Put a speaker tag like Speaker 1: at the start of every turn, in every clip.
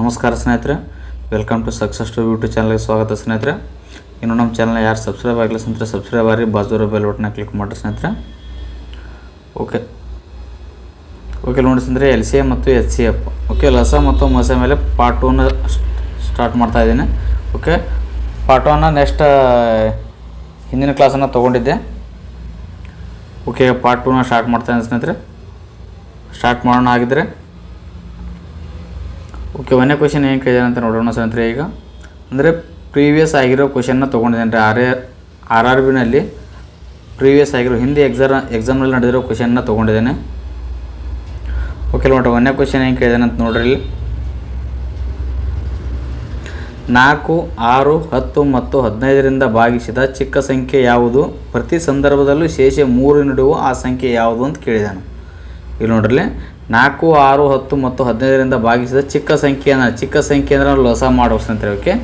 Speaker 1: ನಮಸ್ಕಾರ ಸ್ನೇಹಿತರೆ welcome to success to YouTube ಚಾನಲ್ಗೆ ಸ್ವಾಗತ ಸ್ನೇಹಿತರೆ. ಇನ್ನು ನಮ್ಮ ಚಾನಲ್ ಯಾರು ಸಬ್ಸ್ಕ್ರೈಬ್ ಆಗಿಲ್ಲ ಸ್ನೇಹಿತರೆ ಸಬ್ಸ್ಕ್ರೈಬ್ ಆಗಿ ಬಾಜೂರ ಬೆಲ್ ಬಟನ್ನ ಕ್ಲಿಕ್ ಮಾಡಿರಿ ಸ್ನೇಹಿತರೆ. ಓಕೆ ಓಕೆ ನೋಡಿ ಸ್ನೇಹಿತರೆ ಎಲ್ ಸಿ ಎ ಮತ್ತು ಎಚ್ ಸಿ ಎಫ್ ಓಕೆ ಲಸ ಮತ್ತು ಮಸ ಮೇಲೆ ಪಾರ್ಟ್ ಟೂನ ಸ್ಟಾರ್ಟ್ ಮಾಡ್ತಾ ಇದ್ದೀನಿ. ಓಕೆ ಪಾರ್ಟ್ ಒನ್ನ ನೆಕ್ಸ್ಟ್ ಹಿಂದಿನ ಕ್ಲಾಸನ್ನು ತೊಗೊಂಡಿದ್ದೆ. ಓಕೆ ಪಾರ್ಟ್ ಟೂನ ಸ್ಟಾರ್ಟ್ ಮಾಡ್ತಾ ಇದ್ದೀನಿ ಸ್ನೇಹಿತರೆ. ಸ್ಟಾರ್ಟ್ ಮಾಡೋಣ ಆಗಿದ್ದರೆ ಓಕೆ ಒಂದನೇ ಕ್ವಶನ್ ಏನು ಕೇಳಿದಾರೆ ಅಂತ ನೋಡೋಣ ಸ್ನೇಹಿತರೆ ಈಗ. ಅಂದರೆ ಪ್ರೀವಿಯಸ್ ಆಗಿರೋ ಕ್ವಶನ್ನ ತೊಗೊಂಡಿದ್ದೇನೆ ರೀ ಆರ್ ಆರ್ ಆರ್ ಬಿನಲ್ಲಿ ಪ್ರೀವಿಯಸ್ ಆಗಿರೋ ಹಿಂದಿ ಎಕ್ಸಾಮ್ ಎಕ್ಸಾಮ್ನಲ್ಲಿ ನಡೆದಿರೋ ಕ್ವಶನ್ನ ತೊಗೊಂಡಿದ್ದೇನೆ. ಓಕೆ ನೋಡ್ರಿ, ಒಂದನೇ ಕ್ವಶನ್ ಏನು ಕೇಳಿದಾನೆ ಅಂತ ನೋಡ್ರಿ ಇಲ್ಲಿ. ನಾಲ್ಕು, ಆರು, ಹತ್ತು ಮತ್ತು ಹದಿನೈದರಿಂದ ಭಾಗಿಸಿದ ಚಿಕ್ಕ ಸಂಖ್ಯೆ ಯಾವುದು? ಪ್ರತಿ ಸಂದರ್ಭದಲ್ಲೂ ಶೇಷ ಮೂರು ನೀಡುವ ಆ ಸಂಖ್ಯೆ ಯಾವುದು ಅಂತ ಕೇಳಿದಾನು. ಇಲ್ಲಿ ನೋಡ್ರಿ ನಾಲ್ಕು, ಆರು, ಹತ್ತು ಮತ್ತು ಹದಿನೈದರಿಂದ ಭಾಗಿಸಿದ ಚಿಕ್ಕ ಸಂಖ್ಯೆಯನ್ನು, ಚಿಕ್ಕ ಸಂಖ್ಯೆ ಅಂದ್ರೆ ಲಸ ಅಂತ ಓಕೆ?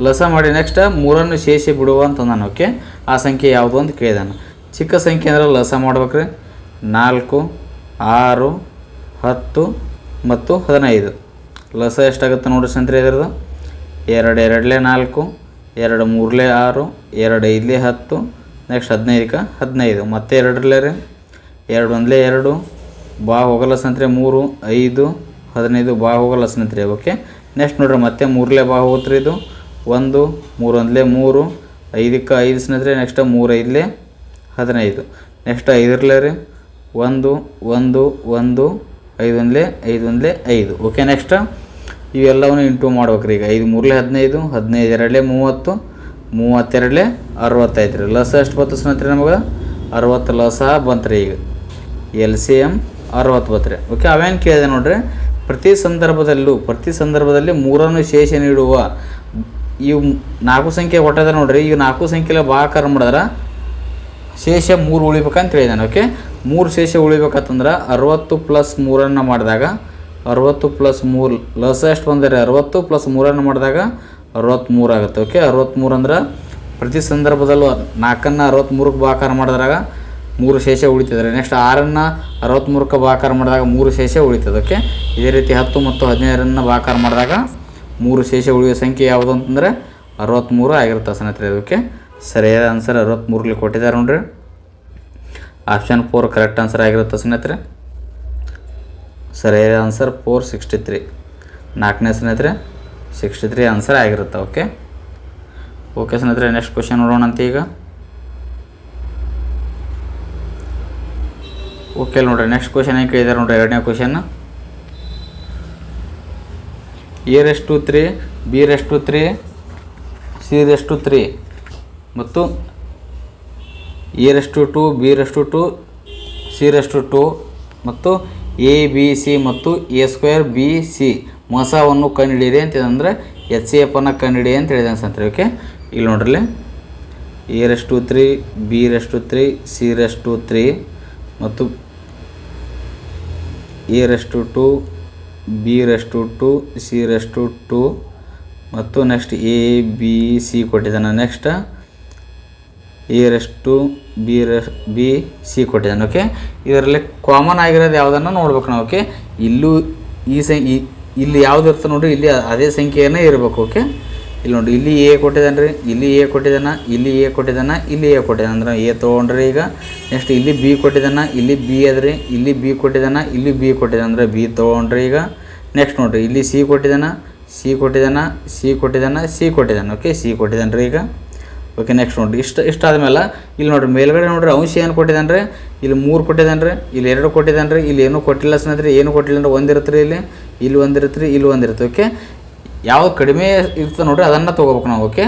Speaker 1: ಲಸ ಮಾಡಿ ನೆಕ್ಸ್ಟ್ ಮೂರನ್ನು ಶೇಷಿ ಬಿಡುವ ಅಂತ ನಾನು ಓಕೆ? ಆ ಸಂಖ್ಯೆ ಯಾವುದು ಅಂತ ಕೇಳಿದಾನು. ಚಿಕ್ಕ ಸಂಖ್ಯೆ ಅಂದ್ರೆ ಲಸ ಮಾಡ್ಬೇಕ್ರಿ. ನಾಲ್ಕು, ಆರು, ಹತ್ತು ಮತ್ತು ಹದಿನೈದು. ಲಸ ಎಷ್ಟಾಗುತ್ತೆ ನೋಡಿ ಸಂತ್ರಿ ಇದರದು ಎರಡು, ಎರಡಲೇ ನಾಲ್ಕು, ಎರಡು ಮೂರಲೇ ಆರು, ಎರಡು ಐದಲೇ ಹತ್ತು ನೆಕ್ಸ್ಟ್ ಹದಿನೈದಕ್ಕೆ ಹದಿನೈದು. ಮತ್ತೆ ಎರಡರಲ್ಲೇ ರೀ ಎರಡು ಒಂದಲೇ ಎರಡು ಬಾ ಹೋಗಲ್ಲ ಸ್ನೇಹಿತರೆ, ಮೂರು, ಐದು, ಹದಿನೈದು, ಬಾ ಹೋಗಲ್ಲ ಸ್ನೇಹಿತರೆ, ಓಕೆ? ನೆಕ್ಸ್ಟ್ ನೋಡ್ರಿ, ಮತ್ತೆ ಮೂರಲೇ ಬಾ ಹೋಗುತ್ತೆ ಇದು. ಒಂದು, ಮೂರು ಒಂದಲೇ ಮೂರು, ಐದಕ್ಕೆ ಐದು ಸ್ನೇಹಿತರೆ ನೆಕ್ಸ್ಟ್ ಮೂರು ಐದಲೇ ಹದಿನೈದು. ನೆಕ್ಸ್ಟ್ ಐದರಲ್ಲೇ ರೀ. ಒಂದು ಒಂದು ಒಂದು, ಐದು ಒಂದಲೇ ಐದು ಒಂದಲೇ ಐದು, ಓಕೆ? ನೆಕ್ಸ್ಟ್ ಇವೆಲ್ಲವನ್ನು ಇಂಟು ಮಾಡ್ಬೇಕು ರೀ ಈಗ. ಐದು ಮೂರಲೇ ಹದಿನೈದು ಹದಿನೈದು ಎರಡಲೇ ಮೂವತ್ತು ಮೂವತ್ತೆರಡಲೇ ಅರವತ್ತೈದು ರೀ. ಲಸ ಎಷ್ಟು ಬತ್ತು ಸ್ನೇಹಿತರೆ ನಮಗೆ? ಅರವತ್ತು ಲಸ ಬಂತು ರೀ ಈಗ. ಎಲ್ ಸಿ ಎಂ ಅರವತ್ತು ರೀ. ಓಕೆ ಅವೇನು ಕೇಳಿದೆ ನೋಡ್ರಿ? ಪ್ರತಿ ಸಂದರ್ಭದಲ್ಲೂ, ಪ್ರತಿ ಸಂದರ್ಭದಲ್ಲಿ ಮೂರನ್ನು ಶೇಷ ನೀಡುವ ಇವು ನಾಲ್ಕು ಸಂಖ್ಯೆ ಹೊಟ್ಟದ ನೋಡ್ರಿ. ಈ ನಾಲ್ಕು ಸಂಖ್ಯೆಲ್ಲ ಭಾಗಾಕಾರ ಮಾಡಿದ್ರೆ, ಶೇಷ ಮೂರು ಉಳಿಬೇಕಂತ ಹೇಳಿದಾನೆ ಓಕೆ ಮೂರು ಶೇಷ ಉಳಿಬೇಕಂತಂದ್ರೆ ಅರವತ್ತು ಪ್ಲಸ್ ಮೂರನ್ನು ಮಾಡಿದಾಗ, ಅರವತ್ತು ಪ್ಲಸ್ ಮೂರು ಲಸ ಎಷ್ಟು ಬಂದರೆ ಅರವತ್ತು ಪ್ಲಸ್ ಮೂರನ್ನು ಮಾಡಿದಾಗ ಅರವತ್ತ್ಮೂರು ಆಗುತ್ತೆ ಓಕೆ ಅರವತ್ತ್ಮೂರು ಅಂದ್ರೆ ಪ್ರತಿ ಸಂದರ್ಭದಲ್ಲೂ ನಾಲ್ಕನ್ನು ಅರವತ್ತ್ಮೂರಕ್ಕೆ ಭಾಕಾರ ಮಾಡಿದಾಗ ಮೂರು ಶೇಷ ಉಳಿತದೆ. ನೆಕ್ಸ್ಟ್ ಆರನ್ನು ಅರವತ್ತ್ಮೂರಕ್ಕೆ ಬಾಕಾರ ಮಾಡಿದಾಗ ಮೂರು ಶೇಷ ಉಳಿತದಕ್ಕೆ ಇದೇ ರೀತಿ ಹತ್ತು ಮತ್ತು ಹದಿನೈದರನ್ನು ಬಾಕಾರ ಮಾಡಿದಾಗ ಮೂರು ಶೇಷ ಉಳಿಯೋ ಸಂಖ್ಯೆ ಯಾವುದು ಅಂತಂದರೆ ಅರವತ್ತ್ಮೂರು ಆಗಿರುತ್ತೆ ಸ್ನೇಹಿತರೆ ಅದಕ್ಕೆ ಸರಿಯಾದ ಆನ್ಸರ್ ಅರವತ್ತ್ಮೂರಲ್ಲಿ ಕೊಟ್ಟಿದ್ದಾರೆ ನೋಡ್ರಿ. ಆಪ್ಷನ್ ಫೋರ್ ಕರೆಕ್ಟ್ ಆನ್ಸರ್ ಆಗಿರುತ್ತೆ ಸ್ನೇಹಿತರೆ. ಸರಿಯಾದ ಆನ್ಸರ್ ಫೋರ್ ಸಿಕ್ಸ್ಟಿ ತ್ರೀ ನಾಲ್ಕನೇ ಸ್ನೇಹಿತರೆ ಸಿಕ್ಸ್ಟಿ ತ್ರೀ ಆನ್ಸರ್ ಆಗಿರುತ್ತೆ. ಓಕೆ ಓಕೆ ಸ್ನೇಹಿತರೆ ನೆಕ್ಸ್ಟ್ ಕ್ವಶನ್ ನೋಡೋಣ ಅಂತ ಈಗ. ಓಕೆ ನೋಡ್ರಿ ನೆಕ್ಸ್ಟ್ ಕ್ವಶನ್ ಏನು ಕೇಳಿದ್ದಾರೆ ನೋಡ್ರಿ, ಎರಡನೇ question A raised to three B raised to three C raised to three ಮತ್ತು A raised to two B raised to two C raised to two ಮತ್ತು ಎ ಬಿ ಸಿ ಮತ್ತು A square B C ಮಸವನ್ನು ಕಂಡುಹಿಡಿಯಿರಿ ಅಂತ ಅಂದರೆ H C ಎಫನ್ನು ಕಂಡುಹಿಡಿ ಅಂತ ಹೇಳಿದೆ ಅನ್ಸಂತ್ರಿ ಓಕೆ ಇಲ್ಲಿ ನೋಡ್ರಿ. A raised to three B raised to three C raised to three ಮತ್ತು A raised to two B raised to two C raised to two two ಮತ್ತು ನೆಕ್ಸ್ಟ್ ಎ ಬಿ ಸಿ ಕೊಟ್ಟಿದ್ದಾನೆ. Next A raised to B raised B C ಕೊಟ್ಟಿದ್ದಾನೆ. Okay ಇದರಲ್ಲಿ common ಆಗಿರೋದು ಯಾವುದನ್ನು ನೋಡ್ಬೇಕು ನಾವು? Okay ಇಲ್ಲೂ ಈ ಸಂ ಇಲ್ಲಿ ಯಾವ್ದು ಇರ್ತದೆ ನೋಡ್ರಿ? ಇಲ್ಲಿ ಅದೇ ಸಂಖ್ಯೆಯೇ ಇರಬೇಕು. ಓಕೆ ಇಲ್ಲಿ ನೋಡಿ ಇಲ್ಲಿ ಎ ಕೊಟ್ಟಿದ್ದಾನೆ ರೀ, ಇಲ್ಲಿ ಎ ಕೊಟ್ಟಿದ್ದಾನೆ, ಇಲ್ಲಿ ಎ ಕೊಟ್ಟಿದ್ದಾನೆ, ಇಲ್ಲಿ ಎ ಕೊಟ್ಟಿದ್ದಾನೆ. ಅಂದ್ರೆ ಎ ತೊಗೊಂಡ್ರೆ ಈಗ ನೆಕ್ಸ್ಟ್ ಇಲ್ಲಿ ಬಿ ಕೊಟ್ಟಿದ್ದಾನೆ, ಇಲ್ಲಿ ಬಿ ಅದ್ರಿ, ಇಲ್ಲಿ ಬಿ ಕೊಟ್ಟಿದ್ದಾನೆ, ಇಲ್ಲಿ ಬಿ ಕೊಟ್ಟಿದ್ದಾನೆ. ಅಂದರೆ ಬಿ ತೊಗೊಂಡ್ರೆ ಈಗ ನೆಕ್ಸ್ಟ್ ನೋಡಿರಿ, ಇಲ್ಲಿ ಸಿ ಕೊಟ್ಟಿದ್ದಾನೆ ಸಿ ಕೊಟ್ಟಿದ್ದಾನೆ ಸಿ ಕೊಟ್ಟಿದ್ದಾನೆ ಸಿ ಕೊಟ್ಟಿದ್ದಾನೆ. ಓಕೆ ಸಿ ಕೊಟ್ಟಿದ್ದಾನೆ ರೀ ಈಗ. ಓಕೆ ನೆಕ್ಸ್ಟ್ ನೋಡಿರಿ, ಇಷ್ಟು ಇಷ್ಟು ಆದಮೇಲೆ ಇಲ್ಲಿ ನೋಡಿರಿ, ಮೇಲ್ಗಡೆ ನೋಡಿರಿ, ಅಂಶ ಏನು ಕೊಟ್ಟಿದ್ದಾನೆ ರೀ, ಇಲ್ಲಿ ಮೂರು ಕೊಟ್ಟಿದ್ದಾನೆ ರೀ, ಇಲ್ಲಿ ಎರಡು ಕೊಟ್ಟಿದ್ದಾನೆ ರೀ, ಇಲ್ಲಿ ಏನೂ ಕೊಟ್ಟಿಲ್ಲ ಸ್ನೇಹಿತರೆ, ಏನು ಕೊಟ್ಟಿಲ್ಲ ಅಂದ್ರೆ ಒಂದಿರುತ್ತೆ ರೀ ಇಲ್ಲಿ ಇಲ್ಲಿ ಒಂದಿರುತ್ತೆ ರೀ ಇಲ್ಲಿ ಒಂದಿರುತ್ತೆ ಓಕೆ ಯಾವ್ದು ಕಡಿಮೆ ಇರ್ತದೆ ನೋಡ್ರಿ, ಅದನ್ನು ತೊಗೋಬೇಕು ನಾವು ಓಕೆ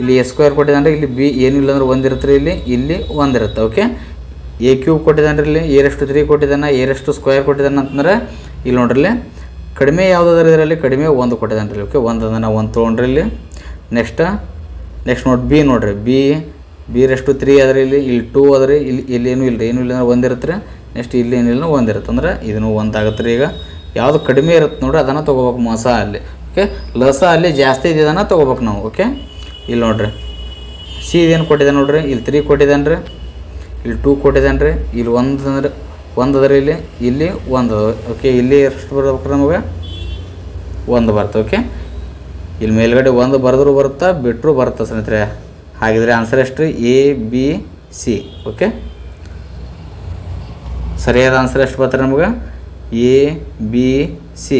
Speaker 1: ಇಲ್ಲಿ ಎ ಸ್ಕ್ವೇರ್ ಕೊಟ್ಟಿದ್ದಾನೆ ಇಲ್ಲಿ ಬಿ ಏನಿಲ್ಲ ಅಂದ್ರೆ ಒಂದಿರುತ್ತೆ ರೀ ಇಲ್ಲಿ ಇಲ್ಲಿ ಒಂದಿರುತ್ತೆ ಓಕೆ ಎ ಕ್ಯೂಬ್ ಕೊಟ್ಟಿದ್ದಾನೆ ಇಲ್ಲಿ ಏರಷ್ಟು ತ್ರೀ ಕೊಟ್ಟಿದ್ದಾನೆ ಏರಷ್ಟು ಸ್ಕ್ವೇರ್ ಕೊಟ್ಟಿದ್ದಾನೆ ಅಂತಂದ್ರೆ, ಇಲ್ಲಿ ನೋಡ್ರಿ ಇಲ್ಲಿ, ಕಡಿಮೆ ಯಾವುದಾದ್ರೂ ಇದರಲ್ಲಿ ಕಡಿಮೆ ಒಂದು ಕೊಟ್ಟಿದ್ದಾನೆ ರೀ ಓಕೆ ಒಂದು ಅದನ್ನು ಒಂದು ತೊಗೊಂಡ್ರಿ ಇಲ್ಲಿ ನೆಕ್ಸ್ಟ್ ನೆಕ್ಸ್ಟ್ ನೋಡಿ ಬಿ ನೋಡ್ರಿ ಬಿ ಬಿ ರಷ್ಟು ತ್ರೀ ಅದ್ರಿ ಇಲ್ಲಿ ಇಲ್ಲಿ ಟೂ ಆದರೆ ಇಲ್ಲಿ ಇಲ್ಲಿ ಏನೂ ಇಲ್ಲ ಏನೂ ಇಲ್ಲ ಅಂದ್ರೆ ಒಂದಿರುತ್ತೆ ನೆಕ್ಸ್ಟ್ ಇಲ್ಲಿ ಏನಿಲ್ಲ ಒಂದಿರುತ್ತೆ, ಅಂದ್ರೆ ಇದನ್ನು ಒಂದು ಆಗುತ್ತೆ ರೀ ಈಗ. ಯಾವುದು ಕಡಿಮೆ ಇರುತ್ತೆ ನೋಡ್ರಿ, ಅದನ್ನು ತೊಗೋಬೇಕು ಮಸ ಅಲ್ಲಿ. ಓಕೆ? ಲಸ ಅಲ್ಲಿ ಜಾಸ್ತಿ ಇದ್ದಿದ್ದಾನ ತೊಗೋಬೇಕು ನಾವು, ಓಕೆ? ಇಲ್ಲಿ ನೋಡ್ರಿ. ಸಿ ಇದೇನು ಕೊಟ್ಟಿದ್ದಾನೆ ನೋಡ್ರಿ? ಇಲ್ಲಿ ತ್ರೀ ಕೊಟ್ಟಿದ್ದಾನೆ ರೀ ಇಲ್ಲಿ ಟೂ ಕೊಟ್ಟಿದ್ದಾನೆ ರೀ ಇಲ್ಲಿ ಒಂದು ಅಂದ್ರೆ ಒಂದು ಅದ ಇಲ್ಲಿ? ಇಲ್ಲಿ ಒಂದು ಓಕೆ? ಇಲ್ಲಿ ಎಷ್ಟು ಬರ್ಬೇಕು ನಮಗೆ? ಒಂದು ಬರ್ತದೆ, ಓಕೆ? ಇಲ್ಲಿ ಮೇಲ್ಗಡೆ ಒಂದು ಬರೆದ್ರು ಬರುತ್ತಾ ಬಿಟ್ಟರು ಬರುತ್ತೆ ಸ್ನೇಹಿತರೆ? ಹಾಗಿದ್ರೆ ಆನ್ಸರ್ ಎಷ್ಟು ರೀ ಎ ಬಿ ಸಿ ಓಕೆ? ಸರಿಯಾದ ಆನ್ಸರ್ ಎಷ್ಟು ಬರ್ತಾರೆ ನಮಗೆ? ಎ ಬಿ ಸಿ